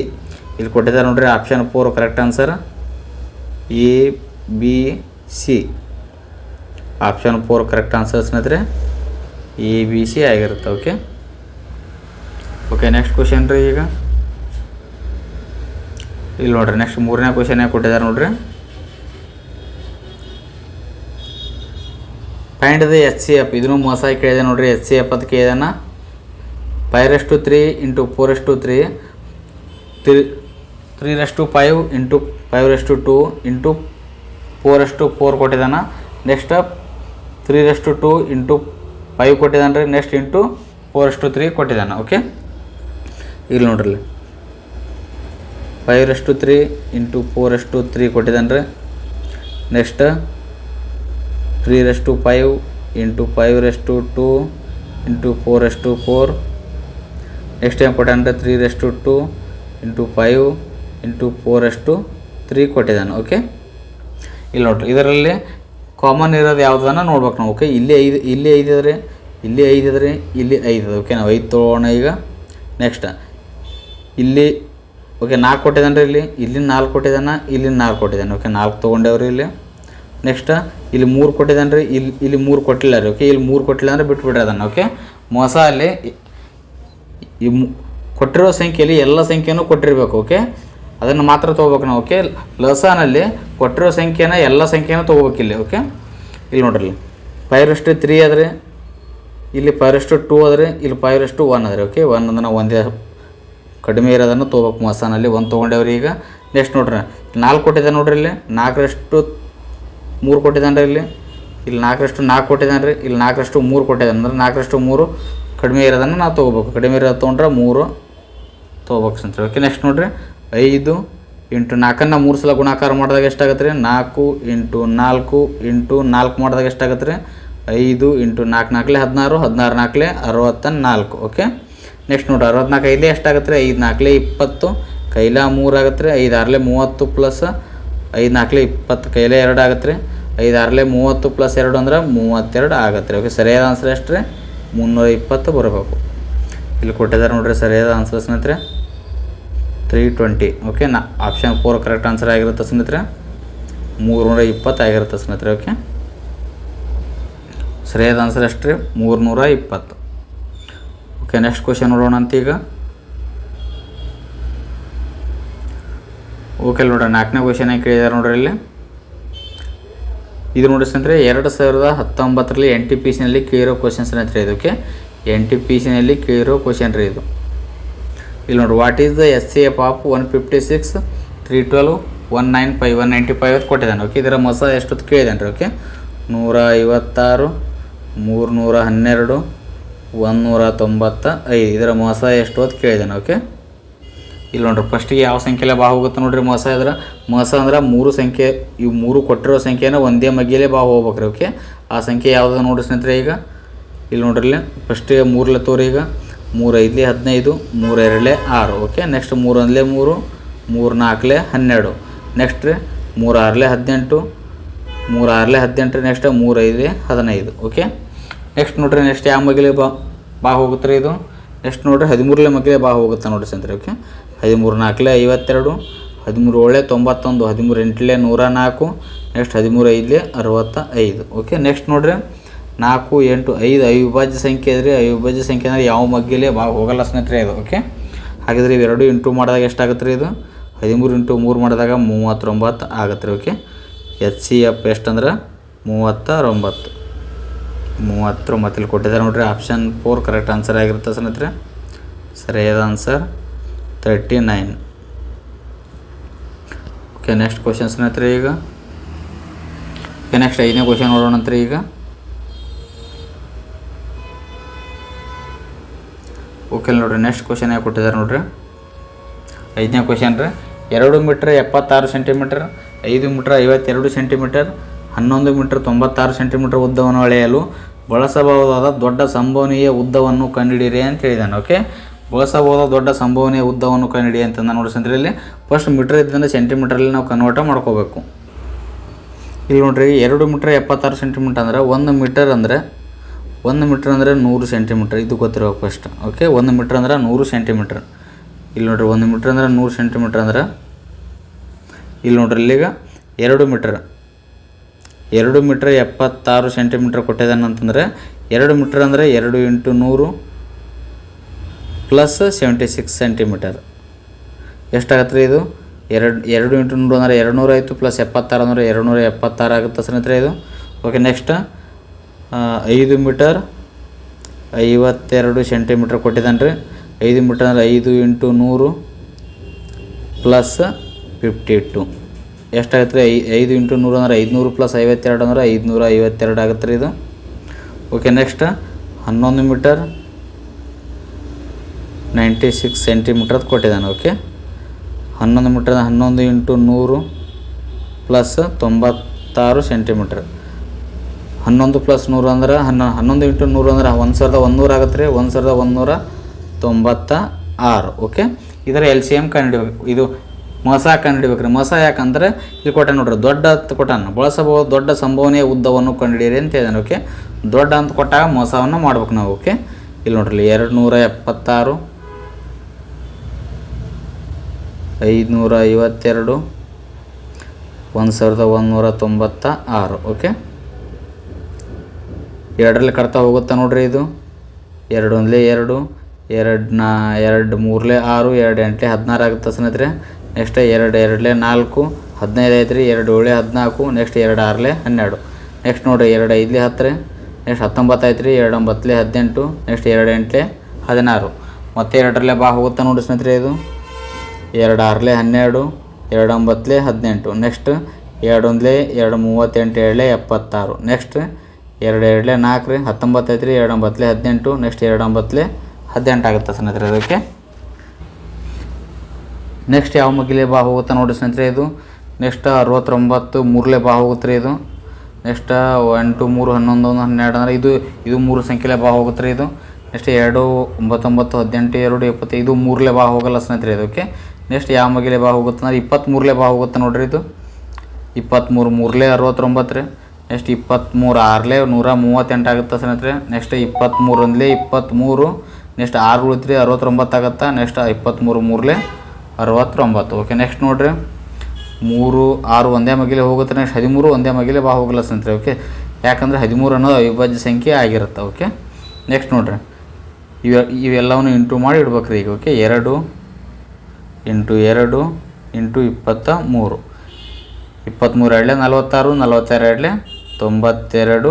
Speaker 1: ಇಲ್ಲಿ ಕೊಟ್ಟಿದ್ದಾರೆ ನೋಡ್ರಿ option four correct answer A B C option four correct answer ಸ್ನೇಹಿತರೆ ಎ ಬಿ ಸಿ ಆಗಿರುತ್ತೆ ಓಕೆ ಓಕೆ ನೆಕ್ಸ್ಟ್ ಕ್ವಶನ್ ರೀ ಈಗ. ಇಲ್ಲಿ ನೋಡ್ರಿ ನೆಕ್ಸ್ಟ್ ಮೂರನೇ ಕ್ವಶನ್ ಕೊಟ್ಟಿದ್ದಾರೆ ನೋಡ್ರಿ. Find the H C F ಇದನ್ನು ಮೋಸ ಕೇಳಿದೆ ನೋಡ್ರಿ ಎಚ್ ಸಿ ಎಫ್ ಅಂತ ಕೇಳಿದಾನ ಫೈವ್ ಎಷ್ಟು three into four S to three three three raised to five into five raised to two into four S to four ಕೊಟ್ಟಿದ್ದಾನೆ next three raised to two into five ಕೊಟ್ಟಿದ್ದಾನೆ ರೀ next into four S to three ಕೊಟ್ಟಿದ್ದಾನೆ okay ಇಲ್ಲಿ ನೋಡ್ರಿ five raised to three into four S to three ಕೊಟ್ಟಿದ್ದಾನೆ ರೀ next three raised to five into five raised to two into four S to four next ಏನು ಕೊಟ್ಟಾನೆ three raised to two into five into four S to three ಕೊಟ್ಟಿದ್ದಾನೆ okay ಇಲ್ಲಿ ನೋಡ್ರಿ, ಇದರಲ್ಲಿ common ಇರೋದು ಯಾವುದನ್ನ ನೋಡ್ಬೇಕು ನಾವು ಓಕೆ ಇಲ್ಲಿ ಐದು ಇಲ್ಲಿ ಐದು ಇದ್ರೆ, ಇಲ್ಲಿ ಐದು ಇದ್ರೆ, ಇಲ್ಲಿ ಐದು ಇದೆ ಓಕೆ ನಾವು ಐದು ತೊಗೊಳ್ಳೋಣ ಈಗ. ನೆಕ್ಸ್ಟ್ ಇಲ್ಲಿ ಓಕೆ ನಾಲ್ಕು ಕೊಟ್ಟಿದ್ದಾನೆ ರೀ ಇಲ್ಲಿ ಇಲ್ಲಿ ನಾಲ್ಕು ಕೊಟ್ಟಿದ್ದಾನೆ, ಇಲ್ಲಿ ನಾಲ್ಕು ಕೊಟ್ಟಿದ್ದಾನೆ ಓಕೆ ನಾಲ್ಕು ತೊಗೊಂಡೇವ್ರಿ ಇಲ್ಲಿ. ನೆಕ್ಸ್ಟ್ ಇಲ್ಲಿ ಮೂರು ಕೊಟ್ಟಿದ್ದಾನೆ ರೀ, ಇಲ್ಲಿ ಇಲ್ಲಿ ಮೂರು ಕೊಟ್ಟಿಲ್ಲ ರೀ ಓಕೆ ಇಲ್ಲಿ ಮೂರು ಕೊಟ್ಟಿಲ್ಲ ಅಂದರೆ ಬಿಟ್ಬಿಡ್ರಿ ಅದನ್ನು ಓಕೆ ಮೋಸ ಅಲ್ಲಿ ಈ ಕೊಟ್ಟಿರೋ ಸಂಖ್ಯೆಯಲ್ಲಿ ಎಲ್ಲ ಸಂಖ್ಯೆನೂ ಕೊಟ್ಟಿರಬೇಕು ಓಕೆ ಅದನ್ನು ಮಾತ್ರ ತೊಗೋಬೇಕು ನಾವು ಓಕೆ ಲಸನಲ್ಲಿ ಕೊಟ್ಟಿರೋ ಸಂಖ್ಯೆನ ಎಲ್ಲ ಸಂಖ್ಯೆನ ತೊಗೋಬೇಕು ಇಲ್ಲಿ ಓಕೆ ಇಲ್ಲಿ ನೋಡ್ರಿ, ಪೈರಷ್ಟು ತ್ರೀ ಅದ್ರಿ ಇಲ್ಲಿ ಪೈರಷ್ಟು ಟೂ ಅದ್ರಿ ಇಲ್ಲಿ ಪೈರಷ್ಟು ಒನ್ ಅದ್ರಿ ಓಕೆ ಒನ್ ಅಂದ್ರೆ ನಾವು ಒಂದೇ ಕಡಿಮೆ ಇರೋದನ್ನು ತೊಗೋಬೇಕು ಮಸಾನಲ್ಲಿ ಒಂದು ತೊಗೊಂಡೇವ್ರಿ ಈಗ. ನೆಕ್ಸ್ಟ್ ನೋಡ್ರಿ, ನಾಲ್ಕು ಕೊಟ್ಟಿದೆ ನೋಡ್ರಿ ಇಲ್ಲಿ, ನಾಲ್ಕರಷ್ಟು ಮೂರು ಕೊಟ್ಟಿದ್ದಾನೆ ರೀ ಇಲ್ಲಿ. ಇಲ್ಲಿ ನಾಲ್ಕರಷ್ಟು ನಾಲ್ಕು ಕೊಟ್ಟಿದ್ದಾನೆ ರೀ ಇಲ್ಲಿ ನಾಲ್ಕರಷ್ಟು ಮೂರು ಕೊಟ್ಟಿದ್ದಾನೆ, ಅಂದ್ರೆ ನಾಲ್ಕರಷ್ಟು ಮೂರು ಕಡಿಮೆ ಇರೋದನ್ನು ನಾವು ತೊಗೋಬೇಕು. ಕಡಿಮೆ ಇರೋದು ತೊಗೊಂಡ್ರೆ ಮೂರು ತೊಗೋಬೇಕು ಅಂತ ಓಕೆ ನೆಕ್ಸ್ಟ್ ನೋಡ್ರಿ ಐದು ಇಂಟು ನಾಲ್ಕನ್ನು ಮೂರು ಸಲ ಗುಣಾಕಾರ ಮಾಡಿದಾಗ ಎಷ್ಟಾಗತ್ತೆ ರೀ? ನಾಲ್ಕು ಇಂಟು ನಾಲ್ಕು ಇಂಟು ನಾಲ್ಕು ಮಾಡಿದಾಗ ಎಷ್ಟಾಗತ್ತೆ ರೀ? ಐದು ಇಂಟು ನಾಲ್ಕು ನಾಲ್ಕಲೆ ಹದಿನಾರು ಹದಿನಾರು ನಾಲ್ಕಲೆ ಅರವತ್ತ ನಾಲ್ಕು ಓಕೆ ನೆಕ್ಸ್ಟ್ ನೋಡಿ, ಅರವತ್ನಾಲ್ಕು ಐದೇ ಎಷ್ಟಾಗತ್ತೆ ರೀ? ಐದು ನಾಲ್ಕಲೆ ಇಪ್ಪತ್ತು, ಕೈಲ ಮೂರು ಆಗತ್ತೆ ರೀ? ಐದು ಆರಲೆ ಮೂವತ್ತು ಪ್ಲಸ್ ಐದು ನಾಲ್ಕಲೆ ಇಪ್ಪತ್ತು, ಕೈಲೆ ಎರಡು ಆಗತ್ತೆ ರೀ? ಐದು ಆರಲೆ ಮೂವತ್ತು ಪ್ಲಸ್ ಎರಡು ಅಂದ್ರೆ ಮೂವತ್ತೆರಡು ಆಗತ್ತೆ ರೀ ಓಕೆ ಸರಿಯಾದ ಆನ್ಸರ್ ಎಷ್ಟು ರೀ? ಮುನ್ನೂರ ಇಪ್ಪತ್ತು ಬರಬೇಕು. ಇಲ್ಲಿ ಕೊಟ್ಟಿದ್ದಾರೆ ನೋಡಿರಿ ಸರಿಯಾದ ಆನ್ಸರ್ ಸ್ನೇಹಿತರೆ. ತ್ರೀ ಟ್ವೆಂಟಿ ಓಕೆ ನಾ ಆಪ್ಷನ್ ಫೋರ್ ಕರೆಕ್ಟ್ ಆನ್ಸರ್ ಆಗಿರುತ್ತೆ ಸ್ನೇಹಿತರೆ. ಮೂರುನೂರ ಇಪ್ಪತ್ತು ಆಗಿರುತ್ತೆ ಸ್ನೇಹಿತರೆ ಓಕೆ ಸರಿಯಾದ ಆನ್ಸರ್ ಎಷ್ಟು ರೀ ಮೂರುನೂರ ಇಪ್ಪತ್ತು ಓಕೆ ನೆಕ್ಸ್ಟ್ ಕ್ವಶನ್ ನೋಡೋಣ ಅಂತ ಈಗ ಓಕೆ ನೋಡ್ರಿ, ನಾಲ್ಕನೇ ಕ್ವಶನ್ ಕೇಳಿದಾರೆ ನೋಡ್ರಿ ಇಲ್ಲಿ. ಇದು ನೋಡಿ ಸ್ನೇಹಿತರೆ, ಎರಡು ಸಾವಿರದ ಹತ್ತೊಂಬತ್ತರಲ್ಲಿ ಎನ್ ಟಿ ಪಿ ಸಿನಲ್ಲಿ ಕೇಳಿರೋ ಕ್ವಶನ್ಸ್ ಸ್ನೇಹಿತರೆ ಇದಕ್ಕೆ ಎನ್ ಟಿ ಪಿ ಸಿನಲ್ಲಿ ಕೇಳಿರೋ ಕ್ವಶನ್ ರೀ ಇದು. ಇಲ್ಲಿ ನೋಡಿ what is the S C F of one fifty six three twelve one nine five one ninety five ಅದು ಕೊಟ್ಟಿದ್ದಾನೆ. ಓಕೆ ಇದರ ಮೊಸ ಎಷ್ಟೊತ್ತು ಕೇಳಿದ್ದಾನೆ ರೀ ಓಕೆ ನೂರ ಐವತ್ತಾರು ಮೂರುನೂರ ಹನ್ನೆರಡು ಒಂದುನೂರ ತೊಂಬತ್ತ ಐದು ಇದರ ಮೊಸ ಎಷ್ಟು ಹೊತ್ತು ಕೇಳಿದ್ದಾನೆ ಓಕೆ ಇಲ್ಲಿ ನೋಡ್ರಿ ಫಸ್ಟಿಗೆ ಯಾವ ಸಂಖ್ಯೆಲೆ ಬಾ ಹೋಗುತ್ತೆ ನೋಡ್ರಿ ಮೊಸ ಇದ್ರೆ. ಮೊಸ ಅಂದ್ರೆ ಮೂರು ಸಂಖ್ಯೆ, ಇವು ಮೂರು ಕೊಟ್ಟಿರೋ ಸಂಖ್ಯೆನ ಒಂದೇ ಮಗ್ಗಿಲೇ ಬಾ ಹೋಗ್ಬೇಕ್ರಿ ಓಕೆ ಆ ಸಂಖ್ಯೆ ಯಾವ್ದು ನೋಡ್ರಿ ಸ್ನೇಹಿತರೆ ಈಗ? ಇಲ್ಲಿ ನೋಡ್ರಿ ಫಸ್ಟಿಗೆ ಮೂರಲೆ ತೋರಿ ಈಗ. ಮೂರು ಐದಲೇ ಹದಿನೈದು ಮೂರು ಎರಡಲೇ ಆರು. ಓಕೆ ನೆಕ್ಸ್ಟ್ ಮೂರು ಒಂದಲೇ ಮೂರು ಮೂರು ನಾಲ್ಕಲೇ ಹನ್ನೆರಡು. ನೆಕ್ಸ್ಟ್ ರೀ ಮೂರು ಆರಲೇ ಹದಿನೆಂಟು ಮೂರು ಆರಲೇ ಹದಿನೆಂಟು ನೆಕ್ಸ್ಟ್ ಮೂರು ಐದಲೇ ಹದಿನೈದು. ಓಕೆ ನೆಕ್ಸ್ಟ್ ನೋಡ್ರಿ ನೆಕ್ಸ್ಟ್ ಯಾವ ಮಗಿಲೆ ಬಾ ಬಾ ಹೋಗುತ್ತೆ ರೀ ಇದು? ನೆಕ್ಸ್ಟ್ ನೋಡ್ರಿ ಹದಿಮೂರನೇ ಮಗಲೇ ಬಾ ಹೋಗುತ್ತೆ ನೋಡ್ರಿ ಸಂತ್ರಿ ಓಕೆ ಹದಿಮೂರು ನಾಲ್ಕಲೇ ಐವತ್ತೆರಡು ಹದಿಮೂರು ಏಳೆ ತೊಂಬತ್ತೊಂದು ಹದಿಮೂರು ಎಂಟಲೇ ನೂರ ನಾಲ್ಕು ನೆಕ್ಸ್ಟ್ ಹದಿಮೂರು ಐದಲೇ ಅರವತ್ತ ಐದು ಓಕೆ ನೆಕ್ಸ್ಟ್ ನೋಡ್ರಿ ನಾಲ್ಕು, ಎಂಟು, ಐದು ಅವಿಭಾಜ್ಯ ಸಂಖ್ಯೆ ಇದ್ರಿ ಅವಿಭಾಜ್ಯ ಸಂಖ್ಯೆ ಅಂದರೆ ಯಾವ ಮಗ್ಗಿಲೇ ಬಾ ಹೋಗಲ್ಲ ಸ್ನೇಹಿತರೆ ಇದು ಓಕೆ ಹಾಗಿದ್ರೆ ಇವೆರಡು ಇಂಟು ಮಾಡಿದಾಗ ಎಷ್ಟಾಗುತ್ತೆ ರೀ ಇದು? ಹದಿಮೂರು ಇಂಟು ಮೂರು ಮಾಡಿದಾಗ ಮೂವತ್ತೊಂಬತ್ತು ಆಗುತ್ತೆ ರೀ ಓಕೆ ಎಚ್ ಸಿ ಎಫ್ ಎಷ್ಟಂದ್ರೆ ಮೂವತ್ತರೊಂಬತ್ತು ಮೂವತ್ತೊಂಬತ್ತು ಇಲ್ಲಿ ಕೊಟ್ಟಿದ್ದಾರೆ ನೋಡಿರಿ ಆಪ್ಷನ್ ಫೋರ್ ಕರೆಕ್ಟ್ ಆನ್ಸರ್ ಆಗಿರುತ್ತೆ ಸ್ನೇಹಿತರೆ. ಸರಿಯಾದ answer thirty nine okay next question ಸ್ನೇಹಿತರೆ ಈಗ. ಓಕೆ ನೆಕ್ಸ್ಟ್ ಐದನೇ ಕ್ವಶನ್ ನೋಡೋಣಂತ್ರಿ ಈಗ. ಓಕೆ ನೋಡ್ರಿ ನೆಕ್ಸ್ಟ್ ಕ್ವಶನ್ ಯಾಕೆ ಕೊಟ್ಟಿದ್ದಾರೆ ನೋಡ್ರಿ? ಐದನೇ ಕ್ವಶನ್ ರೀ. ಎರಡು ಮೀಟ್ರ್ ಎಪ್ಪತ್ತಾರು ಸೆಂಟಿಮೀಟರ್ ಐದು ಮೀಟ್ರ್ ಐವತ್ತೆರಡು ಸೆಂಟಿಮೀಟರ್ ಹನ್ನೊಂದು ಮೀಟ್ರ್ ತೊಂಬತ್ತಾರು ಸೆಂಟಿಮೀಟರ್ ಉದ್ದವನ್ನು ಅಳೆಯಲು ಬಳಸಬಹುದಾದ ದೊಡ್ಡ ಸಂಭವನೀಯ ಉದ್ದವನ್ನು ಕಂಡುಹಿಡಿಯಿರಿ ಅಂತ ಹೇಳಿದ್ದಾನೆ ಓಕೆ ಬಳಸಬಹುದಾದ ದೊಡ್ಡ ಸಂಭವನೀಯ ಉದ್ದವನ್ನು ಕಂಡುಹಿಡಿ ಅಂತ ನೋಡಿ ಸಂದ್ರೆ ಇಲ್ಲಿ. ಫಸ್ಟ್ ಮೀಟ್ರ್ ಇದ್ದಂದರೆ ಸೆಂಟಿಮೀಟ್ರಲ್ಲಿ ನಾವು ಕನ್ವರ್ಟ್ ಮಾಡ್ಕೋಬೇಕು. ಇಲ್ಲಿ ನೋಡ್ರಿ, ಎರಡು ಮೀಟ್ರ್ ಎಪ್ಪತ್ತಾರು ಸೆಂಟಿಮೀಟರ್ ಅಂದ್ರೆ ಒಂದು ಮೀಟರ್ ಅಂದರೆ ಒಂದು ಮೀಟ್ರ್ ಅಂದರೆ ನೂರು ಸೆಂಟಿಮೀಟ್ರ್, ಇದು ಗೊತ್ತಿರಬೇಕು ಫಸ್ಟ್ ಓಕೆ ಒಂದು ಮೀಟ್ರ್ ಅಂದ್ರೆ ನೂರು ಸೆಂಟಿಮೀಟ್ರ್. ಇಲ್ಲಿ ನೋಡ್ರಿ, ಒಂದು ಮೀಟ್ರ್ ಅಂದ್ರೆ ನೂರು ಸೆಂಟಿಮೀಟ್ರ್ ಅಂದ್ರೆ ಇಲ್ಲಿ ನೋಡ್ರಿ ಇಲ್ಲಿಗ ಎರಡು ಮೀಟ್ರ್. ಎರಡು ಮೀಟ್ರ್ ಎಪ್ಪತ್ತಾರು ಸೆಂಟಿಮೀಟ್ರ್ ಕೊಟ್ಟಿದ್ದಾನೆ ಅಂತಂದರೆ ಎರಡು ಮೀಟ್ರ್ ಅಂದರೆ ಎರಡು ಇಂಟು ನೂರು ಪ್ಲಸ್ ಸೆವೆಂಟಿ ಸಿಕ್ಸ್ ಸೆಂಟಿಮೀಟರ್. ಎಷ್ಟಾಗತ್ತೆ ರೀ ಇದು? ಎರಡು ಎರಡು ಇಂಟು ನೂರು ಅಂದರೆ ಎರಡು ನೂರ ಆಯಿತು, ಪ್ಲಸ್ ಎಪ್ಪತ್ತಾರು ಅಂದರೆ ಎರಡು ನೂರ ಎಪ್ಪತ್ತಾರು ಆಗುತ್ತೆ ಸ್ನೇಹಿತರೆ ಇದು. ಓಕೆ ನೆಕ್ಸ್ಟ್ ಐದು ಮೀಟರ್ ಐವತ್ತೆರಡು ಸೆಂಟಿಮೀಟ್ರ್ ಕೊಟ್ಟಿದ್ದಾನೆ ರೀ. ಐದು ಮೀಟರ್ ಅಂದರೆ ಐದು ಇಂಟು ನೂರು ಪ್ಲಸ್ ಫಿಫ್ಟಿ ಟು. ಎಷ್ಟಾಗತ್ತೆ ರೀ? ಐ, ಐದು ಇಂಟು ನೂರು ಅಂದರೆ ಐದುನೂರು ಪ್ಲಸ್ ಐವತ್ತೆರಡು ಅಂದರೆ ಐದುನೂರ ಐವತ್ತೆರಡು ಆಗುತ್ತೆ ರೀ ಇದು. ಓಕೆ ನೆಕ್ಸ್ಟ್ ಹನ್ನೊಂದು ಮೀಟರ್ ನೈಂಟಿ ಸಿಕ್ಸ್ ಸೆಂಟಿಮೀಟರ್ ಕೊಟ್ಟಿದ್ದಾನೆ ಓಕೆ ಹನ್ನೊಂದು ಮೀಟರ್ ಹನ್ನೊಂದು ಇಂಟು ನೂರು ಪ್ಲಸ್ ತೊಂಬತ್ತಾರು ಸೆಂಟಿಮೀಟ್ರ್. ಹನ್ನೊಂದು ಪ್ಲಸ್ ನೂರು ಅಂದ್ರೆ ಹನ್ನ, ಹನ್ನೊಂದು ಇಂಟು ನೂರು ಅಂದ್ರೆ ಒಂದು ಸಾವಿರದ ಒಂದೂರು ಆಗುತ್ತೆ ರೀ, ಒಂದು ಸಾವಿರದ ಒಂದೂರ ತೊಂಬತ್ತ ಆರು ಓಕೆ ಇದರ ಎಲ್ ಸಿ ಎಂ ಕಂಡುಹಿಡಬೇಕು. ಇದು ಮಸ ಕಂಡುಹಿಡಿಬೇಕು ರೀ. ಮಸ ಯಾಕಂದ್ರೆ ಇಲ್ಲಿ ಕೊಟ್ಟೆ ನೋಡ್ರಿ, ದೊಡ್ಡ ಅಂತ ಕೊಟ್ಟಾನ ಬಳಸಬಹುದು ದೊಡ್ಡ ಸಂಭವನೀಯ ಉದ್ದವನ್ನು ಕಂಡುಹಿಡಿಯಿರಿ ಅಂತ ಹೇಳಿದಾನೆ ಓಕೆ ದೊಡ್ಡ ಅಂತ ಕೊಟ್ಟಾಗ ಮೋಸವನ್ನು ಮಾಡ್ಬೇಕು ನಾವು ಓಕೆ ಇಲ್ಲಿ ನೋಡ್ರಿ ಎರಡು ನೂರ ಎಪ್ಪತ್ತಾರು, ಐದುನೂರ ಐವತ್ತೆರಡು, ಒಂದು ಸಾವಿರದ ಒಂದುನೂರ ತೊಂಬತ್ತ ಆರು ಓಕೆ ಎರಡರಲ್ಲಿ ಕಡ್ತಾ ಹೋಗುತ್ತಾ ನೋಡ್ರಿ ಇದು. ಎರಡು ಒಂದಲೇ ಎರಡು ಎರಡು ನಾ, ಎರಡು ಮೂರಲೇ ಆರು, ಎರಡು ಎಂಟಲೇ ಹದಿನಾರು ಆಗುತ್ತೆ ಸ್ನೇಹಿತರೆ. ನೆಕ್ಸ್ಟ್ ಎರಡು ಎರಡಲೇ ನಾಲ್ಕು, ಹದಿನೈದು ಐತ್ರಿ, ಎರಡು ಏಳೆ ಹದಿನಾಲ್ಕು ನೆಕ್ಸ್ಟ್ ಎರಡು ಆರಲೇ ಹನ್ನೆರಡು. ನೆಕ್ಸ್ಟ್ ನೋಡಿರಿ ಎರಡು ಐದಲೇ ಹತ್ತು ರೀ ನೆಕ್ಸ್ಟ್ ಹತ್ತೊಂಬತ್ತು ಐತ್ರಿ, ಎರಡು ಒಂಬತ್ತಲೇ ಹದಿನೆಂಟು ನೆಕ್ಸ್ಟ್ ಎರಡು ಎಂಟಲೇ ಹದಿನಾರು. ಮತ್ತೆ ಎರಡರಲ್ಲೇ ಬಾ ಹೋಗುತ್ತಾ ನೋಡಿ ಸ್ನೇಹಿತರೆ ಇದು. ಎರಡು ಆರಲೇ ಹನ್ನೆರಡು, ಎರಡು ಒಂಬತ್ತಲೇ ಹದಿನೆಂಟು. ನೆಕ್ಸ್ಟ್ ಎರಡು ಒಂದಲೇ ಎರಡು ಮೂವತ್ತೆಂಟು ಎರಡಲೇ ಎಪ್ಪತ್ತಾರು. ನೆಕ್ಸ್ಟ್ ಎರಡು ಎರಡಲೇ ನಾಲ್ಕು ರೀ, ಹತ್ತೊಂಬತ್ತು ಐತ್ರಿ ಎರಡು ಒಂಬತ್ತಲೇ ಹದಿನೆಂಟು ನೆಕ್ಸ್ಟ್ ಎರಡು ಒಂಬತ್ತಲೇ ಹದಿನೆಂಟು ಆಗುತ್ತೆ ಸ್ನೇಹಿತರೆ ಅದಕ್ಕೆ. ನೆಕ್ಸ್ಟ್ ಯಾವ ಮಗಿಲೆ ಬಾ ಹೋಗುತ್ತೆ ನೋಡಿ ಸ್ನೇಹಿತರೆ ಇದು. ನೆಕ್ಸ್ಟ್ ಅರವತ್ತೊಂಬತ್ತು ಮೂರಲೇ ಬಾ ಹೋಗುತ್ತೆ ರೀ ಇದು. ನೆಕ್ಸ್ಟ್ ಎಂಟು, ಮೂರು, ಹನ್ನೊಂದು, ಒಂದು, ಹನ್ನೆರಡು ಅಂದ್ರೆ ಇದು ಇದು ಮೂರು ಸಂಖ್ಯೆಲೆ ಬಾ ಹೋಗುತ್ತೆ ರೀ ಇದು. ನೆಕ್ಸ್ಟ್ ಎರಡು, ಒಂಬತ್ತೊಂಬತ್ತು, ಹದಿನೆಂಟು, ಎರಡು ಇಪ್ಪತ್ತು ಇದು ಮೂರಲೇ ಬಾ ಹೋಗಲ್ಲ ಸ್ನೇಹಿತರೆ ಇದಕ್ಕೆ. ನೆಕ್ಸ್ಟ್ ಯಾವ ಮಗಿಲೆ ಬಾ ಹೋಗುತ್ತೆ ಅಂದರೆ ಇಪ್ಪತ್ತ್ಮೂರಲೇ ಬಾ ಹೋಗುತ್ತೆ ನೋಡ್ರಿ ಇದು. ಇಪ್ಪತ್ತ್ಮೂರು ಮೂರಲೇ ಅರವತ್ತೊಂಬತ್ತು ರೀ. ನೆಕ್ಸ್ಟ್ ಇಪ್ಪತ್ತ್ಮೂರು ಆರಲೇ ನೂರ ಮೂವತ್ತೆಂಟು ಆಗುತ್ತೆ ಸ್ನೇಹಿತರೆ? ನೆಕ್ಸ್ಟ್ ಇಪ್ಪತ್ತ್ಮೂರು ಒಂದಲೇ ಇಪ್ಪತ್ತ್ಮೂರು ನೆಕ್ಸ್ಟ್ ಆರು ಉಳಿತ್ರಿ ಅರವತ್ತೊಂಬತ್ತು ಆಗುತ್ತೆ? ನೆಕ್ಸ್ಟ್ ಇಪ್ಪತ್ತ್ಮೂರು ಮೂರಲೇ ಅರವತ್ತೊಂಬತ್ತು. ಓಕೆ ನೆಕ್ಸ್ಟ್ ನೋಡಿರಿ. ಮೂರು, ಆರು ಒಂದೇ ಮಗಿಲೆ ಹೋಗುತ್ತೆ ನೆಕ್ಸ್ಟ್ ಹದಿಮೂರು ಒಂದೇ ಮಗಿಲೆ ಬಾ ಹೋಗಲ್ಲ ಸ್ನೇಹಿತರೆ ಓಕೆ ಯಾಕಂದರೆ ಹದಿಮೂರು ಅನ್ನೋದು ಅವಿಭಾಜ್ಯ ಸಂಖ್ಯೆ ಆಗಿರುತ್ತೆ ಓಕೆ ನೆಕ್ಸ್ಟ್ ನೋಡಿರಿ. ಇವೆ, ಇವೆಲ್ಲವನ್ನು ಇಂಟು ಮಾಡಿ ಇಡ್ಬೇಕ್ರಿ ಈಗ ಓಕೆ ಎರಡು ಇಂಟು ಎರಡು ಇಂಟು ಇಪ್ಪತ್ತ ಮೂರು. ಇಪ್ಪತ್ತ್ಮೂರು ಎರಡಲೆ ನಲವತ್ತಾರು ನಲವತ್ತಾರು ಎರಡಲೇ ತೊಂಬತ್ತೆರಡು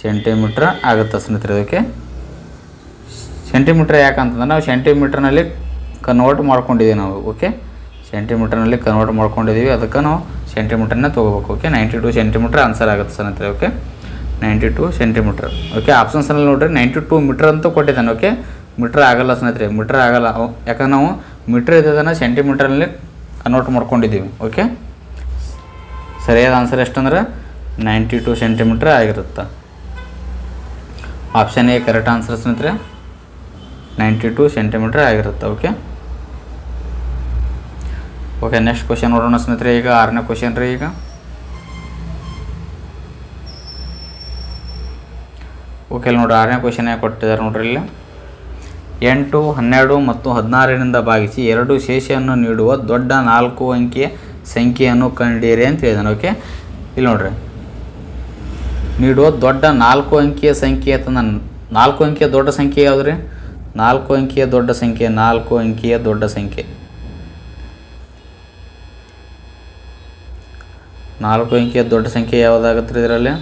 Speaker 1: ಸೆಂಟಿಮೀಟ್ರ್ ಆಗುತ್ತೆ ಸ್ನೇಹಿತರೆ ಇದಕ್ಕೆ. ಸೆಂಟಿಮೀಟ್ರ್ ಯಾಕಂತಂದ್ರೆ ನಾವು ಸೆಂಟಿಮೀಟ್ರ್ನಲ್ಲಿ ಕನ್ವರ್ಟ್ ಮಾಡ್ಕೊಂಡಿದ್ದೀವಿ ನಾವು ಓಕೆ ಸೆಂಟಿಮೀಟ್ರ್ನಲ್ಲಿ ಕನ್ವರ್ಟ್ ಮಾಡ್ಕೊಂಡಿದ್ದೀವಿ, ಅದಕ್ಕೆ ನಾವು ಸೆಂಟಿಮೀಟ್ರನ್ನ ತೊಗೋಬೇಕು okay ninety two centimetre answer ಆಗುತ್ತೆ ಸ್ನೇಹಿತರೆ okay ninety two centimetre okay ಆಪ್ಷನ್ಸ್ನಲ್ಲಿ ನೋಡಿರಿ, ನೈಂಟಿ ಟು ಮೀಟ್ರ್ ಅಂತ ಕೊಟ್ಟಿದ್ದಾನೆ ಓಕೆ ಮೀಟ್ರ್ ಆಗಲ್ಲ ಸ್ನೇಹಿತರೆ, ಮೀಟ್ರ್ ಆಗಲ್ಲ. ಯಾಕಂದ್ರೆ ನಾವು ಮೀಟ್ರ್ ಇದ್ದದನ್ನು ಸೆಂಟಿಮೀಟ್ರಲ್ಲಿ ಕನ್ವರ್ಟ್ ಮಾಡ್ಕೊಂಡಿದ್ದೀವಿ ಓಕೆ ಸರಿಯಾದ ಆನ್ಸರ್ ಎಷ್ಟಂದ್ರೆ ನೈಂಟಿ ಟು ಸೆಂಟಿಮೀಟ್ರ್ ಆಗಿರುತ್ತೆ. ಆಪ್ಷನ್ ಎ ಕರೆಕ್ಟ್ ಆನ್ಸರ್ ಸ್ನೇಹಿತರೆ, ನೈಂಟಿ ಟು ಸೆಂಟಿಮೀಟ್ರ್ ಆಗಿರುತ್ತೆ ಓಕೆ ಓಕೆ ನೆಕ್ಸ್ಟ್ ಕ್ವಶನ್ ನೋಡೋಣ ಸ್ನೇಹಿತರೆ, ಈಗ ಆರನೇ ಕ್ವಶನ್ ರೀ ಈಗ. ಓಕೆ ಇಲ್ಲಿ ನೋಡ್ರಿ, ಆರನೇ ಕ್ವಶನ್ ಕೊಟ್ಟಿದ್ದಾರೆ ನೋಡ್ರಿ ಇಲ್ಲಿ. ಎಂಟು, ಹನ್ನೆರಡು ಮತ್ತು ಹದಿನಾರರಿಂದ ಭಾಗಿಸಿ ಎರಡು ಶೇಷವನ್ನು ನೀಡುವ ದೊಡ್ಡ ನಾಲ್ಕು ಅಂಕಿಯ ಸಂಖ್ಯೆಯನ್ನು ಕಂಡಿರಿ ಅಂತ ಹೇಳಿದಾನೆ ಓಕೆ ಇಲ್ಲಿ ನೋಡ್ರಿ ನೀಡುವ ದೊಡ್ಡ ನಾಲ್ಕು ಅಂಕಿಯ ಸಂಖ್ಯೆ ಅಂತ ನಾನು ನಾಲ್ಕು ಅಂಕಿಯ ದೊಡ್ಡ ಸಂಖ್ಯೆ ಯಾವುದು ರೀ ನಾಲ್ಕು ಅಂಕಿಯ ದೊಡ್ಡ ಸಂಖ್ಯೆ, ನಾಲ್ಕು ಅಂಕಿಯ ದೊಡ್ಡ ಸಂಖ್ಯೆ. ನಾಲ್ಕು ಅಂಕಿಯ ದೊಡ್ಡ ಸಂಖ್ಯೆ ಯಾವುದಾಗತ್ತೆ ರೀ ಇದರಲ್ಲಿ?